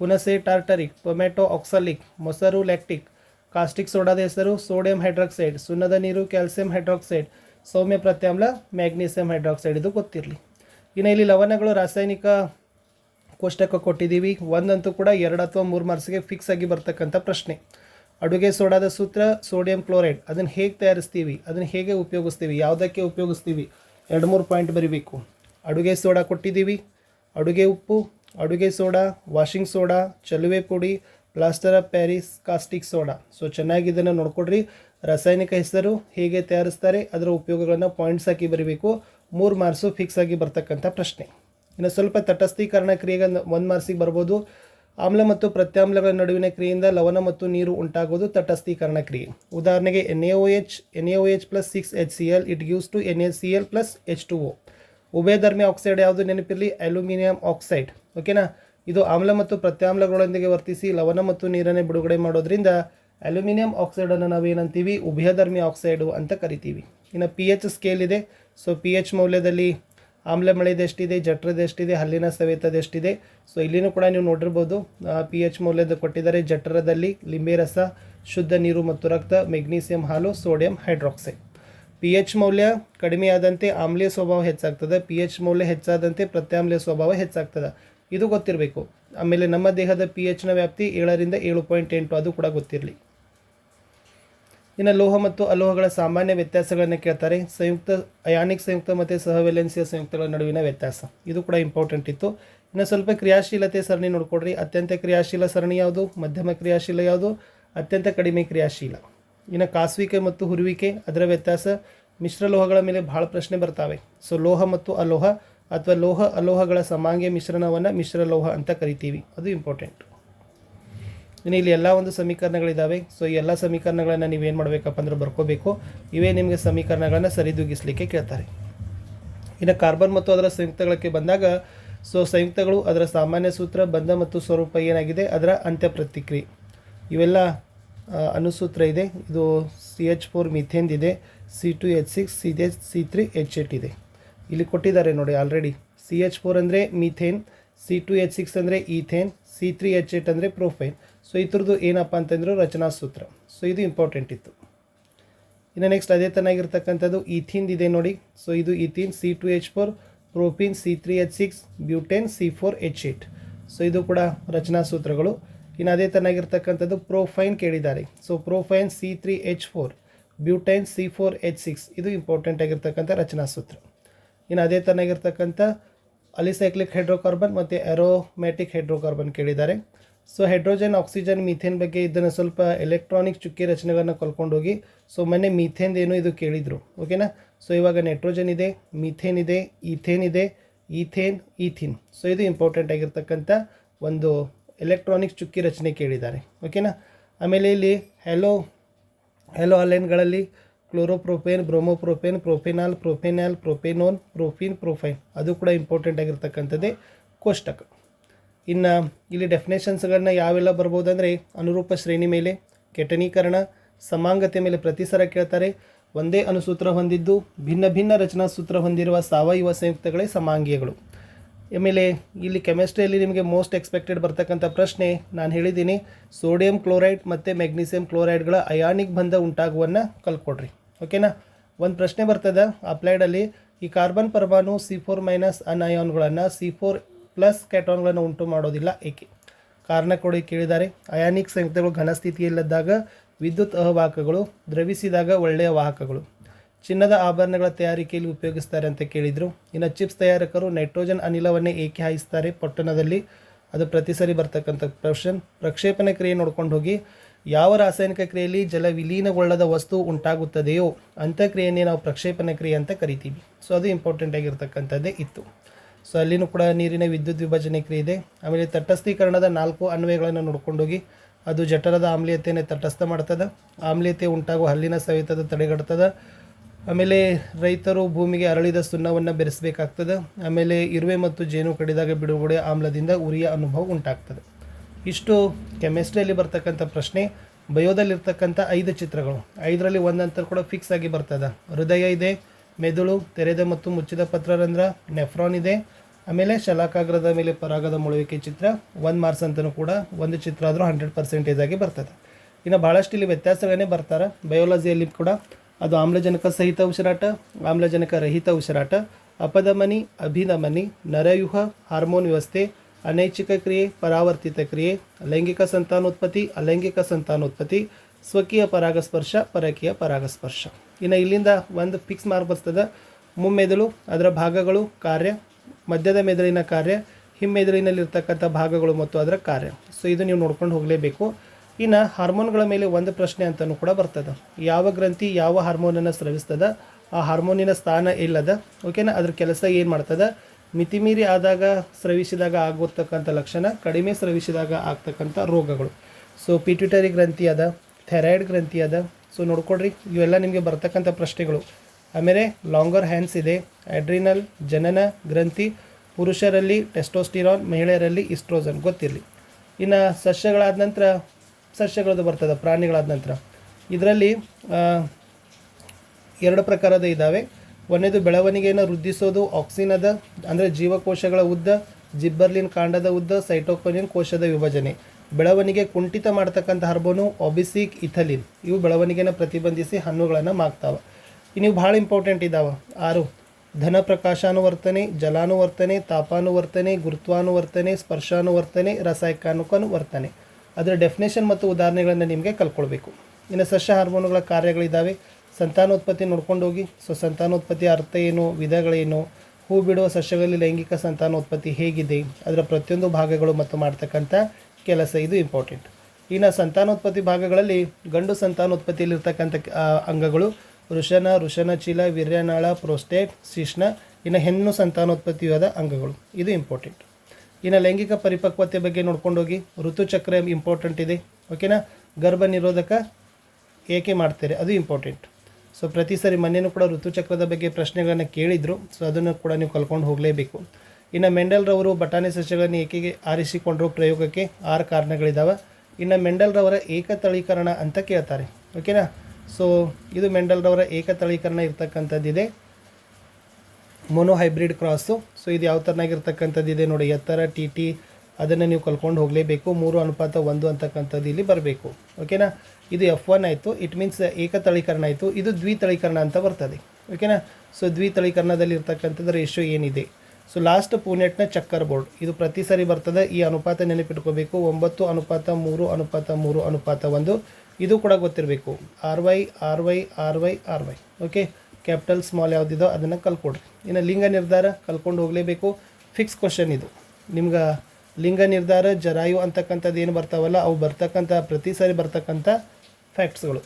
ಹುಣಸೆ ಟಾರ್ಟರಿಕ್ ಟೊಮೆಟೊ ಆಕ್ಸಲಿಕ್ ಮೊಸರು ಲ್ಯಾಕ್ಟಿಕ್ ಕಾಸ್ಟಿಕ್ ಸೋಡಾದ ಹೆಸರು ಸೋಡಿಯಂ ಹೈಡ್ರಾಕ್ಸೈಡ್ ಸುಣ್ಣದ ನೀರು ಕ್ಯಾಲ್ಸಿಯಂ ಹೈಡ್ರಾಕ್ಸೈಡ್ ಸೌಮ್ಯ ಪ್ರತ್ಯಾಮ್ಲ ಮ್ಯಾಗ್ನೀಸಿಯಂ ಹೈಡ್ರಾಕ್ಸೈಡ್ ಇದು ಗೊತ್ತಿರಲಿ. ಇನ್ನು ಇಲ್ಲಿ ಲವಣಗಳು ರಾಸಾಯನಿಕ ಕೋಷ್ಟಕ ಕೊಟ್ಟಿದ್ದೀವಿ. ಒಂದಂತೂ ಕೂಡ ಎರಡು ಅಥವಾ ಮೂರು ಮಾರ್ಕ್ಸ್ಗೆ ಫಿಕ್ಸ್ ಆಗಿ ಬರ್ತಕ್ಕಂಥ ಪ್ರಶ್ನೆ. ಅಡುಗೆ ಸೋಡಾದ ಸೂತ್ರ ಸೋಡಿಯಂ ಕ್ಲೋರೈಡ್ ಅದನ್ನು ಹೇಗೆ ತಯಾರಿಸ್ತೀವಿ? ಅದನ್ನು ಹೇಗೆ ಉಪಯೋಗಿಸ್ತೀವಿ? ಯಾವುದಕ್ಕೆ ಉಪಯೋಗಿಸ್ತೀವಿ? ಎರಡು ಮೂರು ಪಾಯಿಂಟ್ ಬರಿಬೇಕು. ಅಡುಗೆ ಸೋಡಾ ಕೊಟ್ಟಿದ್ದೀವಿ. ಅಡುಗೆ ಉಪ್ಪು, ಅಡುಗೆ ಸೋಡಾ, ವಾಷಿಂಗ್ ಸೋಡಾ ಚಲುವೆ ಪುಡಿ plaster of Paris, caustic soda. So ಚೆನ್ನಾಗಿ ಇದನ್ನು ನೋಡ್ಕೊಡ್ರಿ. ರಾಸಾಯನಿಕ ಹೆಸರು ಹೇಗೆ ತಯಾರಿಸ್ತಾರೆ, ಅದರ ಉಪಯೋಗಗಳನ್ನು ಪಾಯಿಂಟ್ಸ್ ಹಾಕಿ ಬರಿಬೇಕು. ಮೂರು ಮಾರ್ಕ್ಸು ಫಿಕ್ಸ್ ಆಗಿ ಬರ್ತಕ್ಕಂಥ ಪ್ರಶ್ನೆ. ಇನ್ನು ಸ್ವಲ್ಪ ತಟಸ್ಥೀಕರಣ ಕ್ರಿಯೆಗೆ ಒಂದು ಮಾರ್ಕ್ಸಿಗೆ ಬರ್ಬೋದು. ಆಮ್ಲ ಮತ್ತು ಪ್ರತ್ಯಾಮ್ಲಗಳ ನಡುವಿನ ಕ್ರಿಯೆಯಿಂದ ಲವಣ ಮತ್ತು ನೀರು ಉಂಟಾಗುವುದು ತಟಸ್ಥೀಕರಣ ಕ್ರಿಯೆ. ಉದಾಹರಣೆಗೆ N A O H, N A O H plus six H C L, it gives two N A C L plus H two O. ಉಭಯಧರ್ಮಿ oxide ಯಾವುದು ನೆನಪಿರಲಿ? Aluminium oxide. ಓಕೆನಾ? ಇದು ಆಮ್ಲ ಮತ್ತು ಪ್ರತ್ಯಾಮ್ಲಗಳೊಂದಿಗೆ ವರ್ತಿಸಿ ಲವಣ ಮತ್ತು ನೀರನ್ನೇ ಬಿಡುಗಡೆ ಮಾಡೋದ್ರಿಂದ ಅಲ್ಯೂಮಿನಿಯಂ ಆಕ್ಸೈಡನ್ನು ನಾವೇನಂತೀವಿ? ಉಭಯಧರ್ಮಿ ಆಕ್ಸೈಡು ಅಂತ ಕರಿತೀವಿ. ಇನ್ನು ಪಿ ಎಚ್ ಸ್ಕೇಲ್ ಇದೆ. ಸೊ, ಪಿ ಎಚ್ ಮೌಲ್ಯದಲ್ಲಿ ಆಮ್ಲ ಮಳೆದು ಎಷ್ಟಿದೆ ಜಠರದ ಎಷ್ಟಿದೆ, ಹಲ್ಲಿನ ಸವೆತದೆಷ್ಟಿದೆ ಸೊ ಇಲ್ಲಿನೂ ಕೂಡ ನೀವು ನೋಡಿರ್ಬೋದು ಪಿ ಎಚ್ ಮೌಲ್ಯದ ಕೊಟ್ಟಿದ್ದಾರೆ ಜಠರದಲ್ಲಿ ಲಿಂಬೆ ರಸ, ಶುದ್ಧ ನೀರು ಮತ್ತು ರಕ್ತ, ಮೆಗ್ನೀಸಿಯಂ ಹಾಲು, ಸೋಡಿಯಂ ಹೈಡ್ರಾಕ್ಸೈಡ್. ಪಿ ಎಚ್ ಮೌಲ್ಯ ಕಡಿಮೆಯಾದಂತೆ ಆಮ್ಲೀಯ ಸ್ವಭಾವ ಹೆಚ್ಚಾಗ್ತದೆ. ಪಿ ಎಚ್ ಮೌಲ್ಯ ಹೆಚ್ಚಾದಂತೆ ಪ್ರತ್ಯಾಮ್ಲೀಯ ಸ್ವಭಾವ ಹೆಚ್ಚಾಗ್ತದೆ. ಇದು ಗೊತ್ತಿರಬೇಕು. ಆಮೇಲೆ ನಮ್ಮ ದೇಹದ ಪಿ ಎಚ್ನ ವ್ಯಾಪ್ತಿ ಏಳರಿಂದ ಏಳು ಪಾಯಿಂಟ್ ಎಂಟು, ಅದು ಕೂಡ ಗೊತ್ತಿರಲಿ. ಇನ್ನು ಲೋಹ ಮತ್ತು ಅಲೋಹಗಳ ಸಾಮಾನ್ಯ ವ್ಯತ್ಯಾಸಗಳನ್ನು ಕೇಳ್ತಾರೆ. ಸಂಯುಕ್ತ, ಅಯಾನಿಕ್ ಸಂಯುಕ್ತ ಮತ್ತು ಸಹವೆಲೆನ್ಸಿಯ ಸಂಯುಕ್ತಗಳ ನಡುವಿನ ವ್ಯತ್ಯಾಸ. ಇದು ಕೂಡ ಇಂಪಾರ್ಟೆಂಟ್ ಇತ್ತು. ಇನ್ನು ಸ್ವಲ್ಪ ಕ್ರಿಯಾಶೀಲತೆ ಸರಣಿ ನೋಡ್ಕೊಡ್ರಿ. ಅತ್ಯಂತ ಕ್ರಿಯಾಶೀಲ ಸರಣಿ ಯಾವುದು? ಮಧ್ಯಮ ಕ್ರಿಯಾಶೀಲ ಯಾವುದು? ಅತ್ಯಂತ ಕಡಿಮೆ ಕ್ರಿಯಾಶೀಲ. ಇನ್ನು ಕಾಸುವಿಕೆ ಮತ್ತು ಹುರುವಿಕೆ, ಅದರ ವ್ಯತ್ಯಾಸ ಮಿಶ್ರ ಲೋಹಗಳ ಮೇಲೆ ಭಾಳ ಪ್ರಶ್ನೆ ಬರ್ತಾವೆ. ಸೊ ಲೋಹ ಮತ್ತು ಅಲೋಹ ಅಥವಾ ಲೋಹ ಅಲೋಹಗಳ ಸಮಾಂಗೆ ಮಿಶ್ರಣವನ್ನು ಮಿಶ್ರ ಲೋಹ ಅಂತ ಕರಿತೀವಿ. ಅದು ಇಂಪಾರ್ಟೆಂಟ್ ಇನ್ನು ಇಲ್ಲಿ ಎಲ್ಲ ಒಂದು ಸಮೀಕರಣಗಳಿದ್ದಾವೆ ಸೊ ಈ ಎಲ್ಲ ಸಮೀಕರಣಗಳನ್ನು ನೀವೇನು ಮಾಡಬೇಕಪ್ಪ ಅಂದ್ರೆ ಬರ್ಕೋಬೇಕು. ಇವೇ ನಿಮಗೆ ಸಮೀಕರಣಗಳನ್ನು ಸರಿದೂಗಿಸಲಿಕ್ಕೆ ಕೇಳ್ತಾರೆ. ಇನ್ನು ಕಾರ್ಬನ್ ಮತ್ತು ಅದರ ಸಂಯುಕ್ತಗಳಕ್ಕೆ ಬಂದಾಗ ಸೊ ಸಂಯುಕ್ತಗಳು ಅದರ ಸಾಮಾನ್ಯ ಸೂತ್ರ, ಬಂಧ ಮತ್ತು ಸ್ವರೂಪ ಏನಾಗಿದೆ? ಅದರ ಅಂತ್ಯ ಪ್ರತಿಕ್ರಿಯೆ ಇವೆಲ್ಲ ಅನುಸೂತ್ರ ಇದೆ. ಇದು ಸಿ ಎಚ್ ಫೋರ್ ಮಿಥೇನ್ ಇದೆ C two H six C H C three H eight ಇದೆ. ಇಲ್ಲಿ ಕೊಟ್ಟಿದ್ದಾರೆ ನೋಡಿ ಆಲ್ರೆಡಿ ಸಿ ಎಚ್ ಫೋರ್ ಅಂದರೆ methane C two H six ಅಂದರೆ ethane C three H eight ಅಂದರೆ ಪ್ರೊಫೈನ್ ಸೊ ಇದ್ರದ್ದು ಏನಪ್ಪ ಅಂತಂದ್ರೆ ರಚನಾ ಸೂತ್ರ. ಸೊ ಇದು ಇಂಪಾರ್ಟೆಂಟ್ ಇತ್ತು. ಇನ್ನು ನೆಕ್ಸ್ಟ್ ಅದೇ ತನಾಗಿರ್ತಕ್ಕಂಥದ್ದು ಈಥಿನ್ ಇದೆ ನೋಡಿ. ಸೊ ಇದು ethene C two H four propene C three H six butane C four H eight so ಇದು ಕೂಡ ರಚನಾ ಸೂತ್ರಗಳು. ಇನ್ನು ಅದೇ ತನಾಗಿರ್ತಕ್ಕಂಥದ್ದು ಪ್ರೊಫೈನ್ ಕೇಳಿದ್ದಾರೆ. So propyne C three H four butyne C four H six ಇದು ಇಂಪಾರ್ಟೆಂಟ್ ಆಗಿರ್ತಕ್ಕಂಥ ರಚನಾ ಸೂತ್ರ. ಇನ್ನು ಅದೇ ತನಾಗಿರ್ತಕ್ಕಂಥ ಅಲಿಸೈಕ್ಲಿಕ್ ಹೈಡ್ರೋಕಾರ್ಬನ್ ಮತ್ತು ಆರೋಮ್ಯಾಟಿಕ್ ಹೈಡ್ರೋಕಾರ್ಬನ್ ಕೇಳಿದ್ದಾರೆ. ಸೊ ಹೈಡ್ರೋಜನ್ ಆಕ್ಸಿಜನ್ ಮೀಥೇನ್ ಬಗ್ಗೆ ಇದನ್ನು ಸ್ವಲ್ಪ ಎಲೆಕ್ಟ್ರಾನಿಕ್ ಚುಕ್ಕಿ ರಚನೆಗಳನ್ನು ಕಲ್ಕೊಂಡೋಗಿ ಸೊ ಮೊನ್ನೆ ಮೀಥೇನ್ ಏನು ಇದು ಕೇಳಿದರು ಓಕೆನಾ ಸೊ ಇವಾಗ ನೈಟ್ರೋಜನ್ ಇದೆ ಮೀಥೇನ್ ಇದೆ ಈಥೇನ್ ಇದೆ ಈಥೇನ್ ಈಥಿನ್ ಸೊ ಇದು ಇಂಪಾರ್ಟೆಂಟ್ ಆಗಿರ್ತಕ್ಕಂಥ ಒಂದು ಎಲೆಕ್ಟ್ರಾನಿಕ್ ಚುಕ್ಕಿ ರಚನೆ ಕೇಳಿದ್ದಾರೆ ಓಕೆನಾ ಆಮೇಲೆ ಇಲ್ಲಿ halo halo ಅಲೈನ್ಗಳಲ್ಲಿ chloropropane bromopropane propanol propanol propanone propene propyne ಅದು ಕೂಡ ಇಂಪಾರ್ಟೆಂಟ್ ಆಗಿರ್ತಕ್ಕಂಥದ್ದೇ ಕೋಷ್ಟಕ. ಇನ್ನು ಇಲ್ಲಿ ಡೆಫಿನೇಷನ್ಸ್ಗಳನ್ನ ಯಾವೆಲ್ಲ ಬರ್ಬೋದು ಅಂದರೆ ಅನುರೂಪ ಶ್ರೇಣಿ ಮೇಲೆ, ಕೆಟನೀಕರಣ, ಸಮಾಂಗತೆ ಮೇಲೆ ಪ್ರತಿಸರ ಕೇಳ್ತಾರೆ. ಒಂದೇ ಅನುಸೂತ್ರ ಹೊಂದಿದ್ದು ಭಿನ್ನ ಭಿನ್ನ ರಚನಾ ಸೂತ್ರ ಹೊಂದಿರುವ ಸಾವಯವ ಸಂಯುಕ್ತಗಳೇ ಸಮಾಂಗೀಯಗಳು. ಆಮೇಲೆ ಇಲ್ಲಿ ಕೆಮಿಸ್ಟ್ರಿಯಲ್ಲಿ ನಿಮಗೆ ಮೋಸ್ಟ್ ಎಕ್ಸ್ಪೆಕ್ಟೆಡ್ ಬರ್ತಕ್ಕಂಥ ಪ್ರಶ್ನೆ ನಾನು ಹೇಳಿದ್ದೀನಿ. ಸೋಡಿಯಂ ಕ್ಲೋರೈಡ್ ಮತ್ತು ಮೆಗ್ನೀಸಿಯಂ ಕ್ಲೋರೈಡ್ಗಳ ಅಯಾನಿಕ್ ಬಂಧ ಉಂಟಾಗುವನ್ನು ಕಲ್ಕೊಡ್ರಿ. ಓಕೆನಾ? ಒಂದು ಪ್ರಶ್ನೆ ಬರ್ತದೆ. ಅಪ್ಲೈಡಲ್ಲಿ ಈ ಕಾರ್ಬನ್ ಪರಮಾಣು ಸಿ ಫೋರ್ ಮೈನಸ್ ಅನ್ ಅಯಾನ್ಗಳನ್ನು ಸಿ ಫೋರ್ ಪ್ಲಸ್ ಕ್ಯಾಟಾನ್ಗಳನ್ನು ಉಂಟು ಮಾಡೋದಿಲ್ಲ. ಏಕೆ? ಕಾರಣ ಕೊಡಿ ಕೇಳಿದ್ದಾರೆ ಅಯಾನಿಕ್ ಸಂಯುಕ್ತಗಳು ಘನ ಸ್ಥಿತಿಯಲ್ಲಿದ್ದಾಗ ವಿದ್ಯುತ್ ಅಹವಾಹಕಗಳು ದ್ರವಿಸಿದಾಗ ಒಳ್ಳೆಯ ವಾಹಕಗಳು. ಚಿನ್ನದ ಆಭರಣಗಳ ತಯಾರಿಕೆಯಲ್ಲಿ ಉಪಯೋಗಿಸ್ತಾರೆ ಅಂತ ಕೇಳಿದರು. ಇನ್ನು ಚಿಪ್ಸ್ ತಯಾರಕರು ನೈಟ್ರೋಜನ್ ಅನಿಲವನ್ನೇ ಏಕೆ ಹಾಯಿಸ್ತಾರೆ ಪೊಟ್ಟಣದಲ್ಲಿ? ಅದು ಪ್ರತಿ ಸರಿ ಬರ್ತಕ್ಕಂಥ ಪ್ರಶ್ನ್ ಪ್ರಕ್ಷೇಪಣ ಕ್ರಿಯೆ ನೋಡ್ಕೊಂಡು ಹೋಗಿ. ಯಾವ ರಾಸಾಯನಿಕ ಕ್ರಿಯೆಯಲ್ಲಿ ಜಲ ವಿಲೀನಗೊಳ್ಳದ ವಸ್ತು ಉಂಟಾಗುತ್ತದೆಯೋ ಅಂಥ ಕ್ರಿಯೆಯನ್ನೇ ನಾವು ಪ್ರಕ್ಷೇಪಣ ಕ್ರಿಯೆ ಅಂತ ಕರಿತೀವಿ. ಸೊ ಅದು ಇಂಪಾರ್ಟೆಂಟ್ ಆಗಿರ್ತಕ್ಕಂಥದ್ದೇ ಇತ್ತು. ಸೊ ಅಲ್ಲಿನೂ ಕೂಡ ನೀರಿನ ವಿದ್ಯುತ್ ವಿಭಜನೆ ಕ್ರಿಯೆ ಇದೆ. ಆಮೇಲೆ ತಟಸ್ಥೀಕರಣದ ನಾಲ್ಕು ಅನ್ವಯಗಳನ್ನು ನೋಡ್ಕೊಂಡೋಗಿ, ಅದು ಜಠರದ ಆಮ್ಲೀಯತೆಯನ್ನು ತಟಸ್ಥ ಮಾಡ್ತದೆ. ಆಮ್ಲೀಯತೆ ಉಂಟಾಗುವ ಹಲ್ಲಿನ ಸವೆತದ ತಡೆಗಟ್ತದೆ. ಆಮೇಲೆ ರೈತರು ಭೂಮಿಗೆ ಅರಳಿದ ಸುಣ್ಣವನ್ನು ಬೆರೆಸಬೇಕಾಗ್ತದೆ. ಆಮೇಲೆ ಇರುವೆ ಮತ್ತು ಜೇನು ಕಡಿದಾಗ ಬಿಡುಗಡೆ ಆಮ್ಲದಿಂದ ಉರಿಯ ಅನುಭವ ಉಂಟಾಗ್ತದೆ. ಇಷ್ಟು ಕೆಮಿಸ್ಟ್ರಿಯಲ್ಲಿ ಬರ್ತಕ್ಕಂಥ ಪ್ರಶ್ನೆ, ಬಯೋದಲ್ಲಿರ್ತಕ್ಕಂಥ ಐದು ಚಿತ್ರಗಳು. ಐದರಲ್ಲಿ ಒಂದಂತರ ಕೂಡ ಫಿಕ್ಸ್ ಆಗಿ ಬರ್ತದೆ. ಹೃದಯ ಇದೆ, ಮೆದುಳು, ತೆರೆದ ಮತ್ತು ಮುಚ್ಚಿದ ಪತ್ರರಂಧ್ರ ನೆಫ್ರಾನ್ ಇದೆ. ಆಮೇಲೆ ಶಲಾಕಾಗ್ರದ ಮೇಲೆ ಪರಾಗದ ಮುಳುವಿಕೆ ಚಿತ್ರ ಒಂದು ಮಾರ್ಕ್ಸ್ ಅಂತಲೂ ಕೂಡ ಒಂದು ಚಿತ್ರ ಆದರೂ ಹಂಡ್ರೆಡ್ ಪರ್ಸೆಂಟೇಜ್ ಆಗಿ ಬರ್ತದೆ. ಇನ್ನು ಭಾಳಷ್ಟು ಇಲ್ಲಿ ವ್ಯತ್ಯಾಸಗಳೇ ಬರ್ತಾರೆ. ಬಯೋಲಜಿಯಲ್ಲಿ ಕೂಡ ಅದು ಆಮ್ಲಜನಕ ಸಹಿತ ಉಸಿರಾಟ, ಆಮ್ಲಜನಕ ರಹಿತ ಉಸಿರಾಟ, ಅಪಧಮನಿ, ಅಭಿನಮನಿ, ನರವ್ಯೂಹ ಹಾರ್ಮೋನ್ ವ್ಯವಸ್ಥೆ ಅನೈಚ್ಛಿಕ ಕ್ರಿಯೆ, ಪರಾವರ್ತಿತ ಕ್ರಿಯೆ ಲೈಂಗಿಕ ಸಂತಾನೋತ್ಪತ್ತಿ, ಅಲೈಂಗಿಕ ಸಂತಾನೋತ್ಪತ್ತಿ, ಸ್ವಕೀಯ ಪರಾಗಸ್ಪರ್ಶ, ಪರಕೀಯ ಪರಾಗಸ್ಪರ್ಶ. ಇನ್ನು ಇಲ್ಲಿಂದ ಒಂದು ಫಿಕ್ಸ್ ಮಾರ್ಕ್ ಬರ್ತದೆ. ಮುಮ್ಮೆದುಳು, ಅದರ ಭಾಗಗಳು ಕಾರ್ಯ, ಮಧ್ಯದ ಮೆದುಳಿನ ಕಾರ್ಯ, ಹಿಮ್ಮೆದುಳಿನಲ್ಲಿರ್ತಕ್ಕಂಥ ಭಾಗಗಳು ಮತ್ತು ಅದರ ಕಾರ್ಯ. ಸೊ ಇದು ನೀವು ನೋಡ್ಕೊಂಡು ಹೋಗಲೇಬೇಕು. ಇನ್ನು ಹಾರ್ಮೋನ್ಗಳ ಮೇಲೆ ಒಂದು ಪ್ರಶ್ನೆ ಅಂತಲೂ ಕೂಡ ಬರ್ತದೆ. ಯಾವ ಗ್ರಂಥಿ ಯಾವ ಹಾರ್ಮೋನನ್ನು ಸ್ರವಿಸ್ತದ? ಆ ಹಾರ್ಮೋನಿನ ಸ್ಥಾನ ಇಲ್ಲದ. ಓಕೆನಾ ಅದ್ರ ಕೆಲಸ ಏನು ಮಾಡ್ತದೆ? ಮಿತಿಮೀರಿ ಆದಾಗ ಸ್ರವಿಸಿದಾಗ ಆಗೋತಕ್ಕಂಥ ಲಕ್ಷಣ, ಕಡಿಮೆ ಸ್ರವಿಸಿದಾಗ ಆಗ್ತಕ್ಕಂಥ ರೋಗಗಳು. ಸೊ ಪಿಟ್ಯುಟರಿ ಗ್ರಂಥಿ ಅದ ಥೈರಾಯ್ಡ್ ಗ್ರಂಥಿ ಅದ. ಸೊ ನೋಡ್ಕೊಡ್ರಿ ಇವೆಲ್ಲ ನಿಮಗೆ ಬರ್ತಕ್ಕಂಥ ಪ್ರಶ್ನೆಗಳು. ಆಮೇಲೆ ಲಾಂಗರ್ ಹ್ಯಾಂಡ್ಸ್ ಇದೆ ಅಡ್ರಿನಲ್ ಜನನ ಗ್ರಂಥಿ, ಪುರುಷರಲ್ಲಿ ಟೆಸ್ಟೋಸ್ಟಿರಾನ್ ಮಹಿಳೆಯರಲ್ಲಿ ಇಸ್ಟ್ರೋಜನ್ ಗೊತ್ತಿರಲಿ. ಇನ್ನು ಸಸ್ಯಗಳಾದ ನಂತರ, ಸಸ್ಯಗಳದ್ದು ಬರ್ತದೆ, ಪ್ರಾಣಿಗಳಾದ ನಂತರ. ಇದರಲ್ಲಿ ಎರಡು ಪ್ರಕಾರದ ಇದ್ದಾವೆ ಒಂದೇದು ಬೆಳವಣಿಗೆಯನ್ನು ವೃದ್ಧಿಸೋದು ಆಕ್ಸಿನ್ ಅದ, ಅಂದರೆ ಜೀವಕೋಶಗಳ ಉದ್ದ, ಜಿಬ್ಬರ್ಲಿನ್ ಕಾಂಡದ ಉದ್ದ ಸೈಟೋಕೋನಿನ್ ಕೋಶದ ವಿಭಜನೆ. ಬೆಳವಣಿಗೆ ಕುಂಠಿತ ಮಾಡ್ತಕ್ಕಂಥ ಹಾರ್ಮೋನು ಒಬಿಸಿಕ್, ಇಥಲಿನ್. ಇವು ಬೆಳವಣಿಗೆನ ಪ್ರತಿಬಂಧಿಸಿ ಹಣ್ಣುಗಳನ್ನು ಮಾಗ್ತಾವೆ. ಇನ್ನು ಭಾಳ ಇಂಪಾರ್ಟೆಂಟ್ ಇದ್ದಾವೆ ಆರು ಧನ ಪ್ರಕಾಶಾನುವರ್ತನೆ ಜಲಾನುವರ್ತನೆ, ತಾಪಾನುವರ್ತನೆ, ಗುರುತ್ವಾನುವರ್ತನೆ, ಸ್ಪರ್ಶಾನುವರ್ತನೆ ರಸಾಯಕಾನುಕಾನುವರ್ತನೆ ಅದರ ಡೆಫಿನೇಷನ್ ಮತ್ತು ಉದಾಹರಣೆಗಳನ್ನು ನಿಮಗೆ ಕಲ್ಕೊಳ್ಬೇಕು ಇನ್ನು ಸಸ್ಯ ಹಾರ್ಮೋನುಗಳ ಕಾರ್ಯಗಳಿದ್ದಾವೆ ಸಂತಾನೋತ್ಪತ್ತಿ ನೋಡ್ಕೊಂಡು ಹೋಗಿ ಸೊ ಸಂತಾನೋತ್ಪತ್ತಿ ಅರ್ಥ ಏನು ವಿಧಗಳೇನು ಹೂ ಬಿಡುವ ಸಸ್ಯಗಳಲ್ಲಿ ಲೈಂಗಿಕ ಸಂತಾನೋತ್ಪತ್ತಿ ಹೇಗಿದೆ, ಅದರ ಪ್ರತಿಯೊಂದು ಭಾಗಗಳು ಮತ್ತು ಮಾಡ್ತಕ್ಕಂಥ ಕೆಲಸ ಇದು ಇಂಪಾರ್ಟೆಂಟ್ ಇನ್ನು ಸಂತಾನೋತ್ಪತ್ತಿ ಭಾಗಗಳಲ್ಲಿ ಗಂಡು ಸಂತಾನೋತ್ಪತ್ತಿಯಲ್ಲಿರ್ತಕ್ಕಂಥ ಅಂಗಗಳು ವೃಷಣ ಚೀಲ, ವೀರ್ಯನಾಳ, ಪ್ರೋಸ್ಟೇಟ್ ಶಿಶ್ನ ಇನ್ನು ಹೆಣ್ಣು ಸಂತಾನೋತ್ಪತ್ತಿಯಾದ ಅಂಗಗಳು. ಇದು ಇಂಪಾರ್ಟೆಂಟ್ ಇನ್ನು ಲೈಂಗಿಕ ಪರಿಪಕ್ವತೆ ಬಗ್ಗೆ ನೋಡ್ಕೊಂಡು ಹೋಗಿ ಋತುಚಕ್ರ ಇಂಪಾರ್ಟೆಂಟ್ ಇದೆ ಓಕೆನಾ ಗರ್ಭ ನಿರೋಧಕ ಏಕೆ ಮಾಡ್ತಾರೆ? ಅದು ಇಂಪಾರ್ಟೆಂಟ್ ಸೊ ಪ್ರತಿ ಸರಿ ಮೊನ್ನೆನೂ ಕೂಡ ಋತುಚಕ್ರದ ಬಗ್ಗೆ ಪ್ರಶ್ನೆಗಳನ್ನು ಕೇಳಿದರು. ಸೊ ಅದನ್ನು ಕೂಡ ನೀವು ಕಲ್ಕೊಂಡು ಹೋಗಲೇಬೇಕು. ಇನ್ನು ಮೆಂಡಲ್ರವರು ಬಟಾಣಿ ಸಸ್ಯಗಳನ್ನು ಏಕೆಗೆ ಆರಿಸಿಕೊಂಡ್ರು ಪ್ರಯೋಗಕ್ಕೆ ಆರು ಕಾರಣಗಳಿದ್ದಾವೆ ಇನ್ನು ಮೆಂಡಲ್ರವರ ಏಕತಳೀಕರಣ ಅಂತ ಕೇಳ್ತಾರೆ. ಓಕೆನಾ? ಸೊ ಇದು ಮೆಂಡಲ್ರವರ ಏಕತಳೀಕರಣ ಇರ್ತಕ್ಕಂಥದ್ದಿದೆ. ಮೊನೋ ಹೈಬ್ರಿಡ್ ಕ್ರಾಸು ಸೊ ಇದು ಯಾವ ಥರನಾಗಿರ್ತಕ್ಕಂಥದ್ದಿದೆ ನೋಡಿ. ಎತ್ತರ, ಟಿ ಟಿ ಅದನ್ನು ನೀವು ಕಲ್ಕೊಂಡು ಹೋಗಲೇಬೇಕು. ಮೂರು ಅನುಪಾತ ಒಂದು ಅಂತಕ್ಕಂಥದ್ದು ಇಲ್ಲಿ ಬರಬೇಕು. ಓಕೆನಾ ಇದು ಎಫ್ ಒನ್ ಆಯಿತು. ಇಟ್ ಮೀನ್ಸ್ ಏಕತಳೀಕರಣ ಆಯಿತು. ಇದು ದ್ವಿತಳೀಕರಣ ಅಂತ ಬರ್ತದೆ. ಓಕೆನಾ ಸೊ ದ್ವಿತಳೀಕರಣದಲ್ಲಿ ಇರ್ತಕ್ಕಂಥದ್ದು ರೇಷಿಯೋ ಏನಿದೆ? ಸೊ ಲಾಸ್ಟ್ ಪೂನೆಟ್ನ ಚಕ್ಕರ್ ಬೋರ್ಡ್. ಇದು ಪ್ರತಿ ಸರಿ ಬರ್ತದೆ. ಈ ಅನುಪಾತ ನೆನಪಿಟ್ಕೋಬೇಕು. ಒಂಬತ್ತು ಅನುಪಾತ ಮೂರು ಅನುಪಾತ ಮೂರು, ಅನುಪಾತ ಒಂದು. ಇದು ಕೂಡ ಗೊತ್ತಿರಬೇಕು. R Y R Y R Y R Y okay capital small ಯಾವುದಿದೋ ಅದನ್ನು ಕಲ್ಕೊಡ್ರಿ. ಇನ್ನು ಲಿಂಗ ನಿರ್ಧಾರ ಕಲ್ಕೊಂಡು ಹೋಗಲೇಬೇಕು. ಫಿಕ್ಸ್ ಕ್ವಶನ್ ಇದು. ನಿಮ್ಗೆ ಲಿಂಗ ನಿರ್ಧಾರ, ಜರಾಯು ಅಂತಕ್ಕಂಥದ್ದು ಏನು ಬರ್ತಾವಲ್ಲ, ಅವು ಬರ್ತಕ್ಕಂಥ, ಪ್ರತಿ ಸಾರಿ ಬರ್ತಕ್ಕಂಥ ಫ್ಯಾಕ್ಟ್ಸ್ಗಳು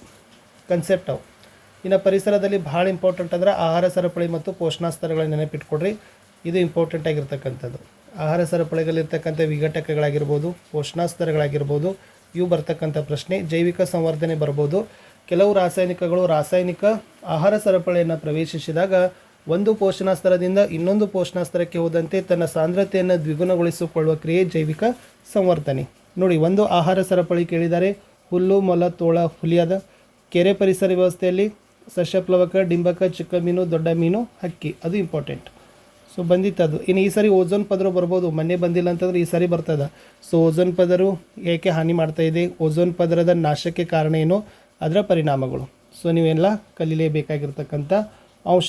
ಕನ್ಸೆಪ್ಟ್ ಅವು. ಇನ್ನು ಪರಿಸರದಲ್ಲಿ ಭಾಳ ಇಂಪಾರ್ಟೆಂಟ್ ಅಂದ್ರೆ ಆಹಾರ ಸರಪಳಿ ಮತ್ತು ಪೋಷಣಾಸ್ತರಗಳನ್ನ ನೆನಪಿಟ್ಕೊಡ್ರಿ. ಇದು ಇಂಪಾರ್ಟೆಂಟ್ ಆಗಿರ್ತಕ್ಕಂಥದ್ದು. ಆಹಾರ ಸರಪಳಿಗಳಿರ್ತಕ್ಕಂಥ ವಿಘಟಕಗಳಾಗಿರ್ಬೋದು, ಪೋಷಣಾಸ್ತರಗಳಾಗಿರ್ಬೋದು, ಇವು ಬರ್ತಕ್ಕಂಥ ಪ್ರಶ್ನೆ. ಜೈವಿಕ ಸಂವರ್ಧನೆ ಬರ್ಬೋದು. ಕೆಲವು ರಾಸಾಯನಿಕಗಳು ರಾಸಾಯನಿಕ ಆಹಾರ ಸರಪಳಿಯನ್ನು ಪ್ರವೇಶಿಸಿದಾಗ ಒಂದು ಪೋಷಣಾಸ್ತರದಿಂದ ಇನ್ನೊಂದು ಪೋಷಣಾಸ್ತರಕ್ಕೆ ಹೋದಂತೆ ತನ್ನ ಸಾಂದ್ರತೆಯನ್ನು ದ್ವಿಗುಣಗೊಳಿಸಿಕೊಳ್ಳುವ ಕ್ರಿಯೆ ಜೈವಿಕ ಸಂವರ್ಧನೆ ನೋಡಿ, ಒಂದು ಆಹಾರ ಸರಪಳಿ ಕೇಳಿದ್ದಾರೆ ಹುಲ್ಲು, ಮೊಲ, ತೋಳ, ಹುಲಿಯಾದ ಕೆರೆ ಪರಿಸರ ವ್ಯವಸ್ಥೆಯಲ್ಲಿ ಸಸ್ಯಪ್ಲವಕ, ಡಿಂಬಕ, ಚಿಕ್ಕ ಮೀನು, ದೊಡ್ಡ ಮೀನು, ಹಕ್ಕಿ, ಅದು ಇಂಪಾರ್ಟೆಂಟ್ ಸೊ ಬಂದಿತ್ತು ಅದು ಇನ್ನು ಈ ಸರಿ ಓಝೋನ್ ಪದರ ಬರ್ಬೋದು. ಮೊನ್ನೆ ಬಂದಿಲ್ಲ ಅಂತಂದ್ರೆ ಈ ಸರಿ ಬರ್ತದೆ. ಸೊ ಓಝೋನ್ ಪದರು ಏಕೆ ಹಾನಿ ಮಾಡ್ತಾ ಇದೆ? ಓಝೋನ್ ಪದರದ ನಾಶಕ್ಕೆ ಕಾರಣ ಏನು? ಅದರ ಪರಿಣಾಮಗಳು. ಸೊ ನೀವೆಲ್ಲ ಕಲೀಲೇಬೇಕಾಗಿರ್ತಕ್ಕಂಥ ಅಂಶಗಳು.